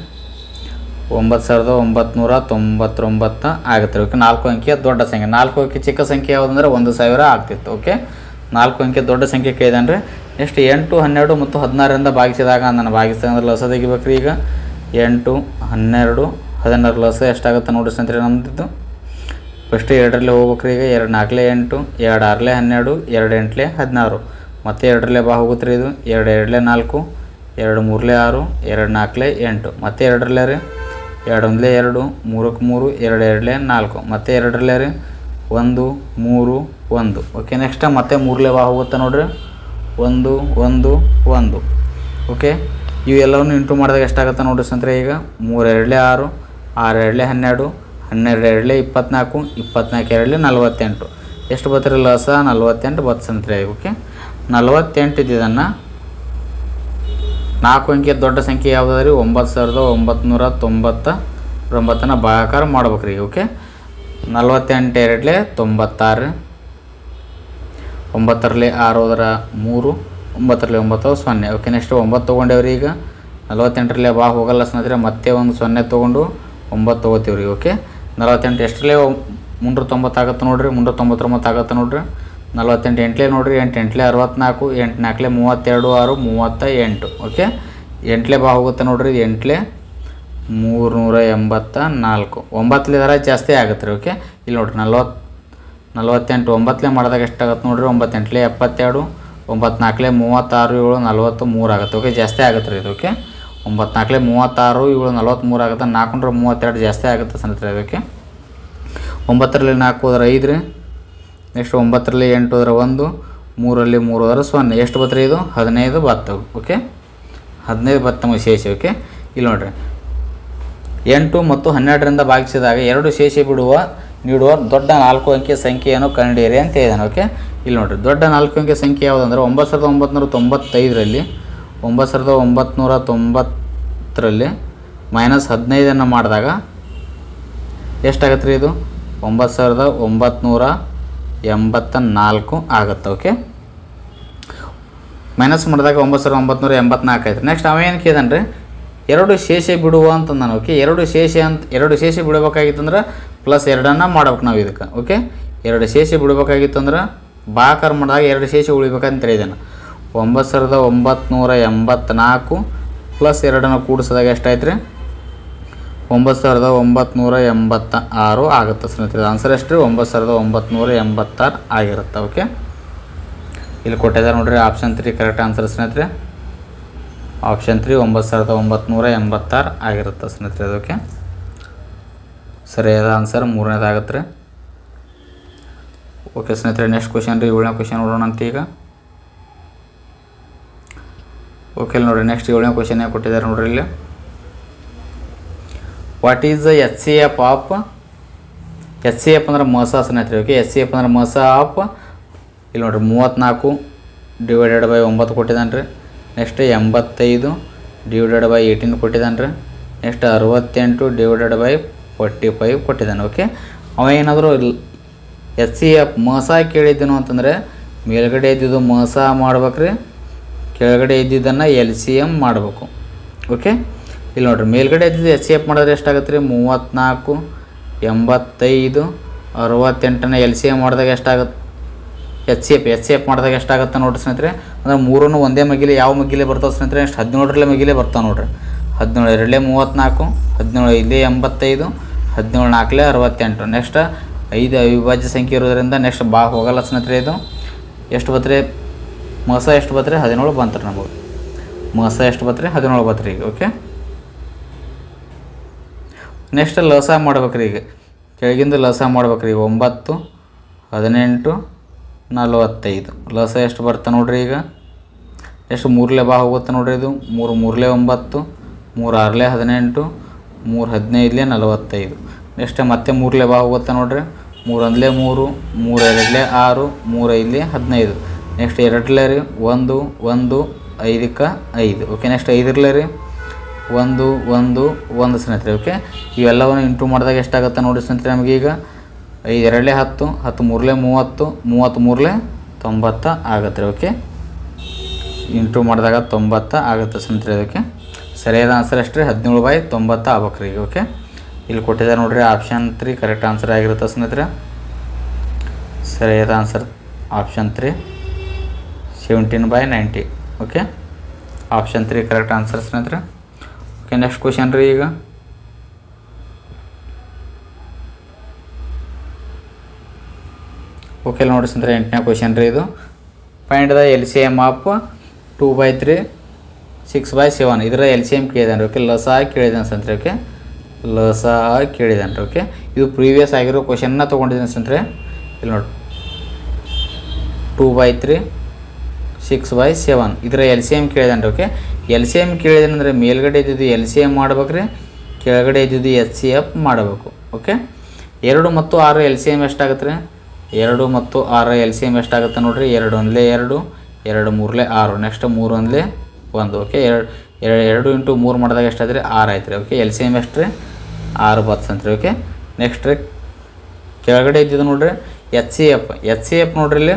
Speaker 1: ಒಂಬತ್ತು ಸಾವಿರದ ಒಂಬತ್ನೂರ ತೊಂಬತ್ತೊಂಬತ್ತು ಆಗುತ್ತೆ ಓಕೆ, ನಾಲ್ಕು ಅಂಕಿಯ ದೊಡ್ಡ ಸಂಖ್ಯೆ. ನಾಲ್ಕು ಅಂಕಿ ಚಿಕ್ಕ ಸಂಖ್ಯೆ ಯಾವುದಂದ್ರೆ ಒಂದು ಸಾವಿರ ಆಗ್ತಿತ್ತು. ಓಕೆ, ನಾಲ್ಕು ಅಂಕಿಯ ದೊಡ್ಡ ಸಂಖ್ಯೆ ಕೇಳಿದಾನೆ ನೆಕ್ಸ್ಟ್ ಎಂಟು, ಹನ್ನೆರಡು ಮತ್ತು ಹದಿನಾರರಿಂದ ಭಾಗಿಸಿದಾಗ ನಾನು ಭಾಗಿಸಿದಾಗ ಲಸ ತೆಗಿಬೇಕು ರೀ ಈಗ. ಎಂಟು, ಹನ್ನೆರಡು, ಹದಿನಾರು ಲಸ ಎಷ್ಟಾಗುತ್ತೆ ನೋಡಿ ಸ್ನೇಹಿತರೆ ನಮ್ಮದಿದ್ದು ಫಸ್ಟ್ ಎರಡರಲ್ಲೇ ಹೋಗ್ಬೇಕ್ರಿ ಈಗ. ಎರಡು ನಾಲ್ಕಲೇ ಎಂಟು, ಎರಡು ಆರಲೇ ಹನ್ನೆರಡು, ಎರಡು ಎಂಟಲೇ ಹದಿನಾರು. ಮತ್ತೆ ಎರಡರಲ್ಲೇ ಬಾ ಹೋಗುತ್ತೆ ರೀ ಇದು. ಎರಡು ಎರಡಲೇ ನಾಲ್ಕು, ಎರಡು ಮೂರಲೇ ಆರು, ಎರಡು ನಾಲ್ಕಲೇ ಎಂಟು. ಮತ್ತೆ ಎರಡರಲ್ಲೇ ರೀ? ಎರಡು ಒಂದಲೇ ಎರಡು ಮೂರಕ್ಕೆ ಮೂರು, ಎರಡು ಎರಡಲೇ ನಾಲ್ಕು. ಮತ್ತೆ ಎರಡರಲ್ಲೇ ರೀ? ಒಂದು, ಮೂರು, ಒಂದು. ಓಕೆ ನೆಕ್ಸ್ಟ್ ಮತ್ತೆ ಮೂರಲೇ ಬಾ ಹೋಗುತ್ತೆ ನೋಡಿರಿ. ಒಂದು ಒಂದು ಒಂದು. ಓಕೆ ಇವೆಲ್ಲವನ್ನು ಇಂಟು ಮಾಡಿದಾಗ ಎಷ್ಟಾಗುತ್ತೆ ನೋಡ್ರಿ ಸ್ನೇಹಿತರೆ ಈಗ? ಮೂರು ಎರಡಲೇ ಆರು ಆರು ಎರಡಲೆ ಹನ್ನೆರಡು ಹನ್ನೆರಡು ಎರಡಲೇ ಇಪ್ಪತ್ನಾಲ್ಕು ಇಪ್ಪತ್ನಾಲ್ಕು ಎರಡಲೆ ನಲ್ವತ್ತೆಂಟು. ಎಷ್ಟು ಬತ್ತಿರಲ್ಲ ಲಸ? ನಲ್ವತ್ತೆಂಟು ಬತ್ತು ಸ್ನೇಹಿತರೆ, ಓಕೆ? ನಲ್ವತ್ತೆಂಟು ಇದನ್ನು ನಾಲ್ಕು ಅಂಕಿಯ ದೊಡ್ಡ ಸಂಖ್ಯೆ ಯಾವುದಾದ್ರಿ? ಒಂಬತ್ತು ಸಾವಿರದ ಒಂಬತ್ತು ನೂರ ತೊಂಬತ್ತ ಒಂಬತ್ತನ್ನು ಭಾಗಾಕಾರ ಮಾಡ್ಬೇಕು ರೀ ಓಕೆ? ನಲ್ವತ್ತೆಂಟು ಎರಡಲೆ ತೊಂಬತ್ತಾರು ಒಂಬತ್ತರಲ್ಲಿ ಆರೋದರ ಮೂರು ಒಂಬತ್ತರಲ್ಲಿ ಒಂಬತ್ತು, ಸೊನ್ನೆ. ಓಕೆ ನೆಕ್ಸ್ಟ್ ಒಂಬತ್ತು ತೊಗೊಂಡೇವ್ರಿ ಈಗ? ನಲವತ್ತೆಂಟರಲ್ಲೇ ಬಾ, ಹೋಗಲ್ಲ ಸ್ನೇಹಿತರೆ ಮತ್ತೆ ಒಂದು ಸೊನ್ನೆ ತೊಗೊಂಡು ಒಂಬತ್ತು ತೊಗೋತೀವ್ರಿ, ಓಕೆ? ನಲವತ್ತೆಂಟು ಎಷ್ಟರಲ್ಲೇ ಮುನ್ನೂರ ತೊಂಬತ್ತಾಗತ್ತೆ ನೋಡ್ರಿ ಮುನ್ನೂರ ತೊಂಬತ್ತೊಂಬತ್ತು ಆಗತ್ತೆ ನೋಡ್ರಿ. ನಲವತ್ತೆಂಟು ಎಂಟ್ಲೇ ನೋಡ್ರಿ, ಎಂಟು, ಎಂಟ್ಲೇ ಅರವತ್ತ್ನಾಲ್ಕು ಎಂಟು, ನಾಲ್ಕಲೇ ಮೂವತ್ತೆರಡು, ಆರು ಮೂವತ್ತ ಎಂಟು ಓಕೆ? ಎಂಟ್ಲೇ ಬಾ ಹೋಗುತ್ತೆ ನೋಡ್ರಿ ಎಂಟ್ಲೇ. ಮೂರುನೂರ ಎಂಬತ್ತ ನಾಲ್ಕು. ಒಂಬತ್ತಲೇ ದರ ಜಾಸ್ತಿ ಆಗುತ್ತೆ ರೀ, ಓಕೆ? ಇಲ್ಲಿ ನೋಡ್ರಿ, ನಲ್ವತ್ತು, ನಲವತ್ತೆಂಟು, ಒಂಬತ್ತಲೇ ಮಾಡಿದಾಗ ಎಷ್ಟಾಗತ್ತೆ ನೋಡ್ರಿ, ಒಂಬತ್ತೆಂಟ್ಲೇ ಎಪ್ಪತ್ತೆರಡು ಒಂಬತ್ನಾಲ್ಕಲೇ ಮೂವತ್ತಾರು ಏಳು ನಲ್ವತ್ತು ಮೂರು ಆಗುತ್ತೆ. ಓಕೆ ಜಾಸ್ತಿ ಆಗುತ್ತೆ ರೀ ಇದು ಓಕೆ ನಾಲ್ಕಲೆ ಮೂವತ್ತಾರು ಏಳು ನಲ್ವತ್ತ್ಮೂರು ಆಗುತ್ತೆ. ನಾಲ್ಕುನೂರ ಮೂವತ್ತೆರಡು ಜಾಸ್ತಿ ಆಗುತ್ತೆ ಸ್ನೇಹಿತರೆ ಇದಕ್ಕೆ ಒಂಬತ್ತರಲ್ಲಿ ನಾಲ್ಕು ಹೋದ್ರೆ ಐದು ರೀ. ನೆಕ್ಸ್ಟ್ ಒಂಬತ್ತರಲ್ಲಿ ಎಂಟು ಹೋದ್ರೆ ಒಂದು ಮೂರಲ್ಲಿ ಮೂರು ಹೋದ್ರೆ ಸೊನ್ನೆ. ಎಷ್ಟು ಬತ್ತರಿ ಇದು? ಹದಿನೈದು ಬತ್ತು ಓಕೆ ಹದಿನೈದು ಬತ್ತು ಶೇಷ ಓಕೆ ಇಲ್ಲಿ ನೋಡ್ರಿ. ಎಂಟು ಮತ್ತು ಹನ್ನೆರಡರಿಂದ ಭಾಗಿಸಿದಾಗ ಎರಡು ಶೇಷ ಬಿಡುವ, ನೀಡುವ ದೊಡ್ಡ ನಾಲ್ಕು ಅಂಕಿಯ ಸಂಖ್ಯೆಯನ್ನು ಕಂಡುಹಿಡಿಯಿರಿ ಅಂತ ಹೇಳಿದಾನೆ ಓಕೆ ಇಲ್ಲಿ ನೋಡಿರಿ, ದೊಡ್ಡ ನಾಲ್ಕು ಅಂಕೆ ಸಂಖ್ಯೆ ಯಾವುದಂದ್ರೆ ಒಂಬತ್ತು ಸಾವಿರದ ಒಂಬತ್ತುನೂರ ತೊಂಬತ್ತೈದರಲ್ಲಿ, ಒಂಬತ್ತು ಸಾವಿರದ ಒಂಬತ್ತು ತೊಂಬತ್ತರಲ್ಲಿ ಮೈನಸ್ ಹದಿನೈದನ್ನು ಮಾಡಿದಾಗ ಎಷ್ಟಾಗತ್ತೆ ರೀ ಇದು? ಒಂಬತ್ತು ಸಾವಿರದ ಒಂಬತ್ನೂರ ಎಂಬತ್ತ ನಾಲ್ಕು ಆಗುತ್ತೆ ಓಕೆ ಮೈನಸ್ ಮಾಡಿದಾಗ ಒಂಬತ್ತು ಸಾವಿರದ ಒಂಬತ್ತುನೂರ ಎಂಬತ್ನಾಲ್ಕು ಆಯ್ತು. ನೆಕ್ಸ್ಟ್ ಅವೇನು ಕೇಳಿದಾನೆ ರೀ ಎರಡು ಶೇಷೆ ಬಿಡುವ ಅಂತ ನಾನು ಓಕೆ ಎರಡು ಶೇಷೆ ಅಂತ, ಎರಡು ಶೇಷ ಬಿಡಬೇಕಾಗಿತ್ತಂದ್ರೆ ಪ್ಲಸ್ ಎರಡನ್ನು ಮಾಡ್ಬೇಕು ನಾವು ಇದಕ್ಕೆ ಓಕೆ ಎರಡು ಶೇಷ ಬಿಡಬೇಕಾಗಿತ್ತಂದ್ರೆ ಬಾಕಾರ ಮಾಡಿದಾಗ ಎರಡು ಶೇಷ ಉಳಿಬೇಕಂತ ಹೇಳಿದ್ದಾನೆ ಒಂಬತ್ತು ಸಾವಿರದ ಒಂಬತ್ನೂರ ಎಂಬತ್ನಾಲ್ಕು ಪ್ಲಸ್ ಎರಡನ್ನು ಕೂಡಿಸಿದಾಗ ಎಷ್ಟಾಯ್ತು ರೀ ಒಂಬತ್ತು ಸಾವಿರದ ಒಂಬತ್ನೂರ ಎಂಬತ್ತ ಆರು ಆಗುತ್ತೆ ಸ್ನೇಹಿತರೆ. ಆನ್ಸರ್ ಎಷ್ಟು ರೀ ಒಂಬತ್ತು ಸಾವಿರದ ಒಂಬತ್ನೂರ ಎಂಬತ್ತಾರು ಆಗಿರುತ್ತೆ. ಓಕೆ ಇಲ್ಲಿ ಕೊಟ್ಟಿದ್ದಾರೆ ನೋಡಿರಿ ಆಪ್ಷನ್ ತ್ರೀ ಕರೆಕ್ಟ್ ಆನ್ಸರ್ ಸ್ನೇಹಿತರೆ. ಆಪ್ಷನ್ ತ್ರೀ ಒಂಬತ್ತು ಸಾವಿರದ ಒಂಬತ್ನೂರ ಎಂಬತ್ತಾರು ಆಗಿರುತ್ತೆ ಸ್ನೇಹಿತರೆ ಅದಕ್ಕೆ ಸರಿಯಾದ ಆನ್ಸರ್ ಮೂರನೇದಾಗತ್ತೆ ರೀ. ಓಕೆ ಸ್ನೇಹಿತರೆ ನೆಕ್ಸ್ಟ್ ಕ್ವಶನ್ ರೀ, ಏಳನೇ ಕ್ವಶನ್ ನೋಡೋಣ ಅಂತ ಈಗ. ಓಕೆ, ಇಲ್ಲಿ ನೋಡಿರಿ ನೆಕ್ಸ್ಟ್ ಏಳನೇ ಕ್ವಶನ್ ಕೊಟ್ಟಿದ್ದಾರೆ ನೋಡ್ರಿ ಇಲ್ಲಿ. What is H C F of H C F ಅಂದ್ರೆ ಮಸ ಸ್ನೇಹಿತರೆ ಓಕೆ ಎಚ್ ಸಿ ಎಫ್ ಅಂದ್ರೆ ಮಸ ಆಫ್ ಇಲ್ಲಿ ನೋಡ್ರಿ ಮೂವತ್ತ್ನಾಲ್ಕು ಡಿವೈಡೆಡ್ ಬೈ ಒಂಬತ್ತು ಕೊಟ್ಟಿದ್ದಾನೆ ರೀ ನೆಕ್ಸ್ಟ್ ಎಂಬತ್ತೈದು ಡಿವೈಡೆಡ್ ಬೈ ಏಯ್ಟೀನ್ ಕೊಟ್ಟಿದ್ದಾನೆ ರೀ ನೆಕ್ಸ್ಟ್ ಅರವತ್ತೆಂಟು ಡಿವೈಡೆಡ್ ಬೈ ಫೋರ್ಟಿ ಫೈವ್ ಕೊಟ್ಟಿದ್ದಾನೆ ಓಕೆ ಅವ ಏನಾದರೂ ಎಚ್ ಸಿ ಎಫ್ ಮಸ ಕೇಳಿದ್ದೇನು ಅಂತಂದರೆ ಮೇಲ್ಗಡೆ ಇದ್ದಿದ್ದು ಮಸ ಮಾಡ್ಬೇಕ್ರಿ, ಕೆಳಗಡೆ ಇದ್ದಿದ್ದನ್ನು ಎಲ್ ಸಿ ಎಂ ಮಾಡಬೇಕು. ಓಕೆ? ಇಲ್ಲಿ ನೋಡ್ರಿ, ಮೇಲ್ಗಡೆ ಇದ್ದಿದ್ದು ಎಸ್ ಸಿ ಎಫ್ ಮಾಡಿದ್ರೆ ಎಷ್ಟಾಗುತ್ತೆ ರೀ ಮೂವತ್ತ್ನಾಲ್ಕು ಎಂಬತ್ತೈದು ಅರವತ್ತೆಂಟನ ಎಲ್ ಸಿ ಎಂ ಮಾಡಿದಾಗ ಎಷ್ಟಾಗತ್ತೆ H C F H C F ಮಾಡಿದಾಗ ಎಷ್ಟಾಗುತ್ತೆ ನೋಡ್ರಿ ಸ್ನೇಹಿತರೆ? ಅಂದ್ರೆ ಮೂರನ್ನು ಒಂದೇ ಮಗಿಲೆ ಯಾವ ಮಗಿಲೆ ಬರ್ತಾವೆ ಸ್ನೇಹಿತರೆ? ಎಷ್ಟು ಹದಿನೇಳರಲ್ಲೇ ಮಗಿಲೆ ಬರ್ತಾವೆ ನೋಡ್ರಿ. ಹದಿನೇಳು ಎರಡಲೇ ಮೂವತ್ತ್ನಾಲ್ಕು ಹದಿನೇಳು ಇಲ್ಲೇ ಎಂಬತ್ತೈದು, ಹದಿನೇಳು ನಾಲ್ಕಲೇ ಅರವತ್ತೆಂಟು. ನೆಕ್ಸ್ಟ್ ಐದು ಅವಿಭಾಜ್ಯ ಸಂಖ್ಯೆ ಇರೋದರಿಂದ ನೆಕ್ಸ್ಟ್ ಬಾ ಹೋಗಲ್ಲ ಸ್ನೇಹಿತರೆ ಇದು. ಎಷ್ಟು ಬತ್ರಿ? ಮಸ ಎಷ್ಟು ಬತ್ರಿ? ಹದಿನೇಳು ಬಂತ್ರಿ ನಮಗೆ. ಮಸ ಎಷ್ಟು ಬತ್ರಿ? ಹದಿನೇಳು ಬತ್ರಿ ಈಗ ಓಕೆ ನೆಕ್ಸ್ಟ್ ಲಸ ಮಾಡ್ಬೇಕ್ರಿ ಈಗ. ಕೆಳಗಿಂದ ಲಸ ಮಾಡ್ಬೇಕ್ರಿ ಈಗ. ಒಂಬತ್ತು, ಹದಿನೆಂಟು, ನಲವತ್ತೈದು. ಲಸ ಎಷ್ಟು ಬರ್ತಾ ನೋಡ್ರಿ ಈಗ. ಎಷ್ಟು ಮೂರಲೇ ಬಾ ಹೋಗುತ್ತೆ ನೋಡ್ರಿ ಇದು. ಮೂರು ಮೂರಲೇ ಒಂಬತ್ತು, ಮೂರು ಆರಲೇ ಹದಿನೆಂಟು, ಮೂರು ಹದಿನೈದಲೇ ನಲವತ್ತೈದು. ನೆಕ್ಸ್ಟ್ ಮತ್ತೆ ಮೂರಲೇ ಬಾ ಹೋಗುತ್ತೆ ನೋಡ್ರಿ. ಮೂರು ಒಂದಲೇ ಮೂರು ಮೂರು ಎರಡಲೇ ಆರು ಮೂರು ಐದಲೇ ಹದಿನೈದು. ನೆಕ್ಸ್ಟ್ ಎರಡಲೇ ರೀ, ಒಂದು ಒಂದು, ಐದಕ್ಕೆ ಐದು. ಓಕೆ ನೆಕ್ಸ್ಟ್ ಐದರಲೇ ರೀ, ಒಂದು ಒಂದು ಒಂದು ಸ್ನೇಹಿತರೆ ಓಕೆ ಇವೆಲ್ಲವನ್ನು ಇಂಟು ಮಾಡಿದಾಗ ಎಷ್ಟಾಗುತ್ತೆ ನೋಡಿ ಸ್ನೇಹಿತರೆ ನಮಗೀಗ ಈಗ. ಐದು ಎರಡಲೇ ಹತ್ತು ಹತ್ತು ಮೂರಲೇ ಮೂವತ್ತು ಮೂವತ್ತು ಮೂರಲೇ ತೊಂಬತ್ತ ಆಗುತ್ತೆ ರೀ ಓಕೆ ಇಂಟು ಮಾಡಿದಾಗ ತೊಂಬತ್ತ ಆಗುತ್ತೆ ಸ್ನೇಹಿತರೆ ಅದಕ್ಕೆ ಸರಿಯಾದ ಆನ್ಸರ್ ಅಷ್ಟೇ ಹದಿನೇಳು ಬಾಯ್ ತೊಂಬತ್ತ ಆಗ್ಬೇಕು ರೀ ಓಕೆ ಇಲ್ಲಿ ಕೊಟ್ಟಿದ್ದಾರೆ ನೋಡ್ರಿ ಆಪ್ಷನ್ ತ್ರೀ ಕರೆಕ್ಟ್ ಆನ್ಸರ್ ಆಗಿರುತ್ತೆ ಸ್ನೇಹಿತರೆ. ಸರಿಯಾದ answer option three seventeen by ninety okay option three correct answer ಸ್ನೇಹಿತರೆ. ಓಕೆ ನೆಕ್ಸ್ಟ್ ಕ್ವಶನ್ ರೀ ಈಗ. ಓಕೆ ನೋಡಿ ಸ್ನೇಹಿತರೆ, ಎಂಟನೇ ಕ್ವಶನ್ ರೀ ಇದು. Find the L C M of two by three six by seven ಇದರ ಎಲ್ ಸಿ ಎಂ ಕೇಳಿದ್ದಾನೆ ಓಕೆ ಲಸ ಕೇಳಿದ್ದಾನೆ ಸ್ನೇಹಿತರೆ ಓಕೆ ಲಸ ಕೇಳಿದಾನೆ ಓಕೆ ಇದು ಪ್ರೀವಿಯಸ್ ಆಗಿರೋ ಕ್ವಶನ್ನ ತೊಗೊಂಡಿದ್ದೀನಿ ಸ್ನೇಹಿತರೆ. ಇಲ್ಲಿ ನೋಡಿ. Two by three six by seven ಇದರ ಎಲ್ ಸಿ ಎಂ ಕೇಳಿದಾನೆ ಓಕೆ ಎಲ್ ಸಿ ಎಂ ಕೇಳಿದಾನಂದ್ರೆ ಮೇಲ್ಗಡೆ ಇದ್ದಿದ್ದು ಎಲ್ ಸಿ ಎಂ ಮಾಡ್ಬೇಕ್ರಿ, ಕೆಳಗಡೆ ಇದ್ದಿದ್ದು ಎಚ್ ಸಿ ಎಫ್ ಮಾಡಬೇಕು ಓಕೆ ಎರಡು ಮತ್ತು ಆರು ಎಲ್ ಸಿ ಎಂ ಎಷ್ಟಾಗುತ್ತೆ ರೀ ಎರಡು ಮತ್ತು ಆರು ಎಲ್ ಸಿ ಎಂ ಎಷ್ಟಾಗುತ್ತೆ ನೋಡಿರಿ? ಎರಡು ಒಂದಲೇ ಎರಡು ಎರಡು ಮೂರಲೇ ಆರು. ನೆಕ್ಸ್ಟ್ ಮೂರು ಒಂದಲೇ ಒಂದು ಓಕೆ ಎರಡು ಎರಡು ಇಂಟು ಮೂರು ಮಾಡಿದಾಗ ಎಷ್ಟಾದ್ರೆ? ಆರು ಆಯ್ತು ರೀ ಓಕೆ ಎಲ್ ಸಿ ಎಂ ಎಷ್ಟು ರೀ ಆರು ಬತ್ಸ್ ಅಂತ ರೀ ಓಕೆ? ನೆಕ್ಸ್ಟ್ ರೀ ಕೆಳಗಡೆ ಇದ್ದಿದ್ದು ನೋಡ್ರಿ H C F H C F ನೋಡ್ರಿ ಇಲ್ಲಿ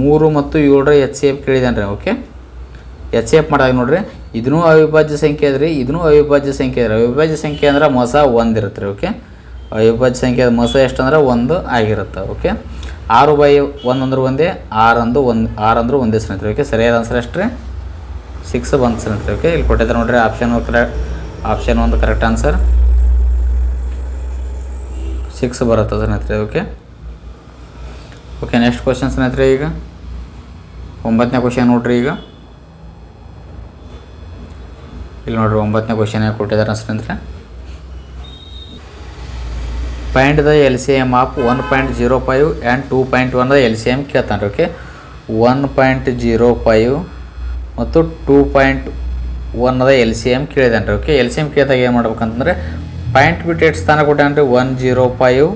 Speaker 1: ಮೂರು ಮತ್ತು ಏಳರ ಎಚ್ ಸಿ ಎಫ್ ಕೇಳಿದ್ದಾನೆ ರೀ ಓಕೆ? ಎಚ್ ಸಿ ಎಫ್ ಮಾಡಿದಾಗ ನೋಡ್ರಿ, ಇದನ್ನೂ ಅವಿಭಾಜ್ಯ ಸಂಖ್ಯೆ ಅದ್ರಿ ಇದನ್ನೂ ಅವಿಭಾಜ್ಯ ಸಂಖ್ಯೆ ಅದ್ರಿ ಅವಿಭಾಜ್ಯ ಸಂಖ್ಯೆ ಅಂದ್ರೆ ಮೊಸ ಒಂದು ಇರುತ್ತೆ ರೀ, ಓಕೆ? ಅವಿಭಾಜ್ಯ ಸಂಖ್ಯೆ ಮೊಸ ಎಷ್ಟು ಅಂದ್ರೆ ಒಂದು ಆಗಿರುತ್ತೆ, ಓಕೆ? ಆರು ಬೈ ಒಂದು ಅಂದ್ರೆ ಒಂದೇ, ಆರು ಒಂದು, ಆರು ಅಂದ್ರೆ ಒಂದೇ ಸಣ್ಣ ಓಕೆ? ಸರಿಯಾದ ಆನ್ಸರ್ ಎಷ್ಟು ರೀ? ಸಿಕ್ಸ್ ಬಂದು ಸಣ್ಣ ಓಕೆ? ಇಲ್ಲಿ ಕೊಟ್ಟಿದ್ದಾರೆ ನೋಡ್ರಿ ಆಪ್ಷನ್ ಕರೆಕ್ಟ್ ಆಪ್ಷನ್ ಒಂದು ಕರೆಕ್ಟ್ ಆನ್ಸರ್ ಸಿಕ್ಸ್ ಬರುತ್ತೆ ಸ್ನೇಹಿತರೆ ಓಕೆ ಓಕೆ ನೆಕ್ಸ್ಟ್ ಕ್ವಶನ್ ಸ್ನೇಹಿತರೆ ಈಗ. ಒಂಬತ್ತನೇ ಕ್ವಶನ್ ನೋಡ್ರಿ ಈಗ. ಇಲ್ಲಿ ನೋಡ್ರಿ ಒಂಬತ್ತನೇ ಕ್ವಶನ್ ಕೊಟ್ಟಿದ್ದಾರೆ ಸ್ನೇಹಿತರೆ? Point the L C M of one point zero five and two point one the L C M ಕೇಳ್ತಾನೆ okay one point zero five ಮತ್ತು ಟೂ ಪಾಯಿಂಟ್ ಒನ್ ಅದ ಎಲ್ ಸಿ ಎಂ ಕೇಳಿದಾನೆ ರೀ ಓಕೆ ಎಲ್ ಸಿ ಎಂ ಕೇಳಿದಾಗ ಏನು ಮಾಡ್ಬೇಕಂತಂದ್ರೆ point ಬಿಟ್ಟು ಎಷ್ಟು ಸ್ಥಾನ ಕೊಟ್ಟಾನ್ರಿ ಒನ್ ಜೀರೋ ಫೈವ್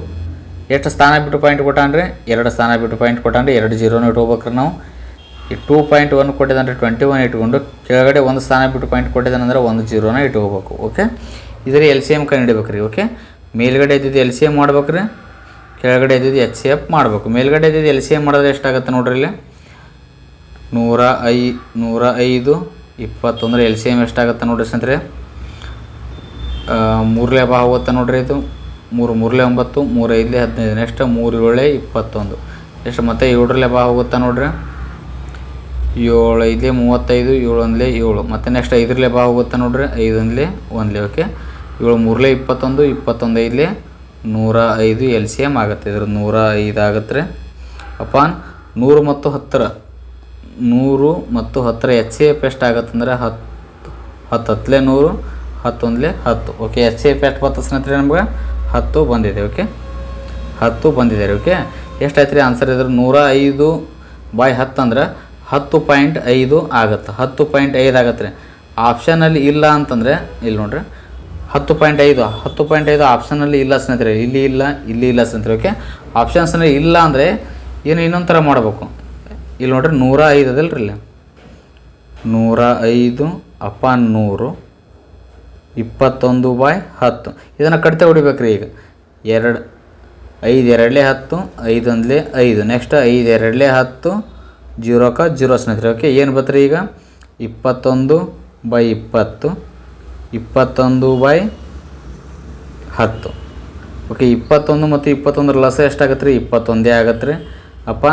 Speaker 1: ಎಷ್ಟು ಸ್ಥಾನ ಬಿಟ್ಟು ಪಾಯಿಂಟ್ ಕೊಟ್ಟಾನ್ರಿ ಎರಡು ಸ್ಥಾನ ಬಿಟ್ಟು ಪಾಯಿಂಟ್ ಕೊಟ್ಟಾನ್ರಿ ಎರಡು ಜೀರೋನ ಇಟ್ಕೋಬೇಕ್ರಿ ನಾವು. ಈ ಟೂ ಪಾಯಿಂಟ್ ಒನ್ ಕೊಟ್ಟಿದ್ದಾನೆ ಟ್ವೆಂಟಿ ಒನ್ ಇಟ್ಕೊಂಡು ಕೆಳಗಡೆ ಒಂದು ಸ್ಥಾನ ಬಿಟ್ಟು ಪಾಯಿಂಟ್ ಕೊಟ್ಟಿದ್ದಾನೆ ಅಂದರೆ ಒಂದು ಜೀರೋನ ಇಟ್ಕೋಬೇಕು ಓಕೆ ಇದರ ಎಲ್ ಸಿ ಎಂ ಕಂಡು ರೀ ಓಕೆ ಮೇಲ್ಗಡೆ ಇದ್ದಿದ್ದು ಎಲ್ ಸಿ ಎಂ ಮಾಡ್ಬೇಕ್ರಿ, ಕೆಳಗಡೆ ಇದ್ದಿದ್ದು ಎಚ್ ಸಿ ಎಫ್ ಮಾಡಬೇಕು. ಮೇಲ್ಗಡೆ ಇದ್ದಿದ್ದು ಎಲ್ ಸಿ ಎಂ ಮಾಡಿದ್ರೆ ಎಷ್ಟಾಗುತ್ತೆ ನೋಡ್ರಿ ಇಲ್ಲಿ? ನೂರ ಐ, ನೂರ ಐದು, ಇಪ್ಪತ್ತೊಂದರ ಎಲ್ ಸಿ ಎಂ ಎಷ್ಟಾಗುತ್ತೆ ನೋಡ್ರಿ ಸ್ನೇಹಿತರೆ ಮೂರಲೇ ಹೋಗುತ್ತೆ ನೋಡ್ರಿ ಇದು. ಮೂರು, ಮೂರಲೇ ಒಂಬತ್ತು, ಮೂರು ಐದಲೇ ಹದಿನೈದು, ನೆಕ್ಸ್ಟ್ ಮೂರು ಏಳೇ, ಇಪ್ಪತ್ತೊಂದು. ನೆಕ್ಸ್ಟ್ ಮತ್ತೆ ಏಳರಲ್ಲೇ ಬಾ ಹೋಗುತ್ತೆ ನೋಡ್ರಿ. ಏಳು ಐದಲೇ ಮೂವತ್ತೈದು, ಏಳು ಒಂದಲೇ ಏಳು. ಮತ್ತು ನೆಕ್ಸ್ಟ್ ಐದರಲ್ಲೇ ಬಾ ಹೋಗುತ್ತೆ ನೋಡ್ರಿ. ಐದು ಒಂದಲೇ ಓಕೆ? ಏಳು, ಮೂರಲೇ ಇಪ್ಪತ್ತೊಂದು ಇಪ್ಪತ್ತೊಂದು ಐದಲೇ ನೂರ ಐದು ಎಲ್ ಸಿ ಎಂ ಆಗುತ್ತೆ. ಇದ್ರ ನೂರ ಐದು ಆಗತ್ತೆ. ರೀ ಅಪಾನ್ ನೂರು ಮತ್ತು ಹತ್ತರ. ನೂರು ಮತ್ತು ಹತ್ತರ ಎಚ್ ಸಿ ಎಫ್ ಎಷ್ಟು ಆಗತ್ತಂದ್ರೆ ಹತ್ತು ಹತ್ತು ಹತ್ತಲೇ ನೂರು ಹತ್ತೊಂದಲೇ ಹತ್ತು ಓಕೆ ಎಚ್ ಸಿ ಎಫ್ ಎಷ್ಟು ಬರ್ತದೆ ಸ್ನೇಹಿತರೆ ನಮ್ಗೆ? ಹತ್ತು ಬಂದಿದೆ ಓಕೆ ಹತ್ತು ಬಂದಿದೆ ರೀ ಓಕೆ ಎಷ್ಟಾಯ್ತು ರೀ ಆನ್ಸರ್ ಇದ್ರೆ? ನೂರ ಐದು ಬಾಯ್ ಹತ್ತು ಅಂದ್ರೆ ಹತ್ತು ಪಾಯಿಂಟ್ ಐದು ಆಗುತ್ತೆ. ಹತ್ತು ಪಾಯಿಂಟ್ ಐದು ಆಗತ್ತೆ ರೀ. ಆಪ್ಷನಲ್ಲಿ ಇಲ್ಲ ಅಂತಂದರೆ, ಇಲ್ಲಿ ನೋಡ್ರಿ. ಹತ್ತು ಪಾಯಿಂಟ್ ಐದು, ಹತ್ತು ಪಾಯಿಂಟ್ ಐದು ಆಪ್ಷನಲ್ಲಿ ಇಲ್ಲ ಸ್ನೇಹಿತರೆ. ಇಲ್ಲಿ ಇಲ್ಲ ಇಲ್ಲಿ ಇಲ್ಲ ಸ್ನೇಹಿತರೆ ಓಕೆ ಆಪ್ಷನ್ಸ್ನಲ್ಲಿ ಇಲ್ಲ ಅಂದರೆ ಏನು ಇನ್ನೊಂದು ಥರ ಮಾಡಬೇಕು? ಇಲ್ಲಿ ನೋಡ್ರಿ ನೂರ ಐದು ಅದಲ್ರಿ ಇಲ್ಲಿ. ನೂರ ಐದು ಅಪ್ಪ ನೂರು. ಇಪ್ಪತ್ತೊಂದು ಬಾಯ್ ಹತ್ತು. ಇದನ್ನು ಕಡಿತೆ ಹೊಡಿಬೇಕ್ರಿ ಈಗ. ಎರಡು, ಐದು ಎರಡಲೇ ಹತ್ತು, ಐದು ಒಂದಲೇ ಐದು. ನೆಕ್ಸ್ಟ್ ಐದು ಎರಡಲೇ ಹತ್ತು ಜೀರೋಕ ಜೀರೋ ಸ್ನೇಹಿತರೆ. ಓಕೆ ಏನು ಬತ್ರಿ ಈಗ? ಇಪ್ಪತ್ತೊಂದು ಬೈ ಇಪ್ಪತ್ತು. ಇಪ್ಪತ್ತೊಂದು ಬೈ ಹತ್ತು. ಓಕೆ ಇಪ್ಪತ್ತೊಂದು ಮತ್ತು ಇಪ್ಪತ್ತೊಂದರ ಲಸ ಎಷ್ಟಾಗತ್ತೆ ರೀ ಇಪ್ಪತ್ತೊಂದೇ ಆಗತ್ತೆ ರೀ ಅಪ್ಪ,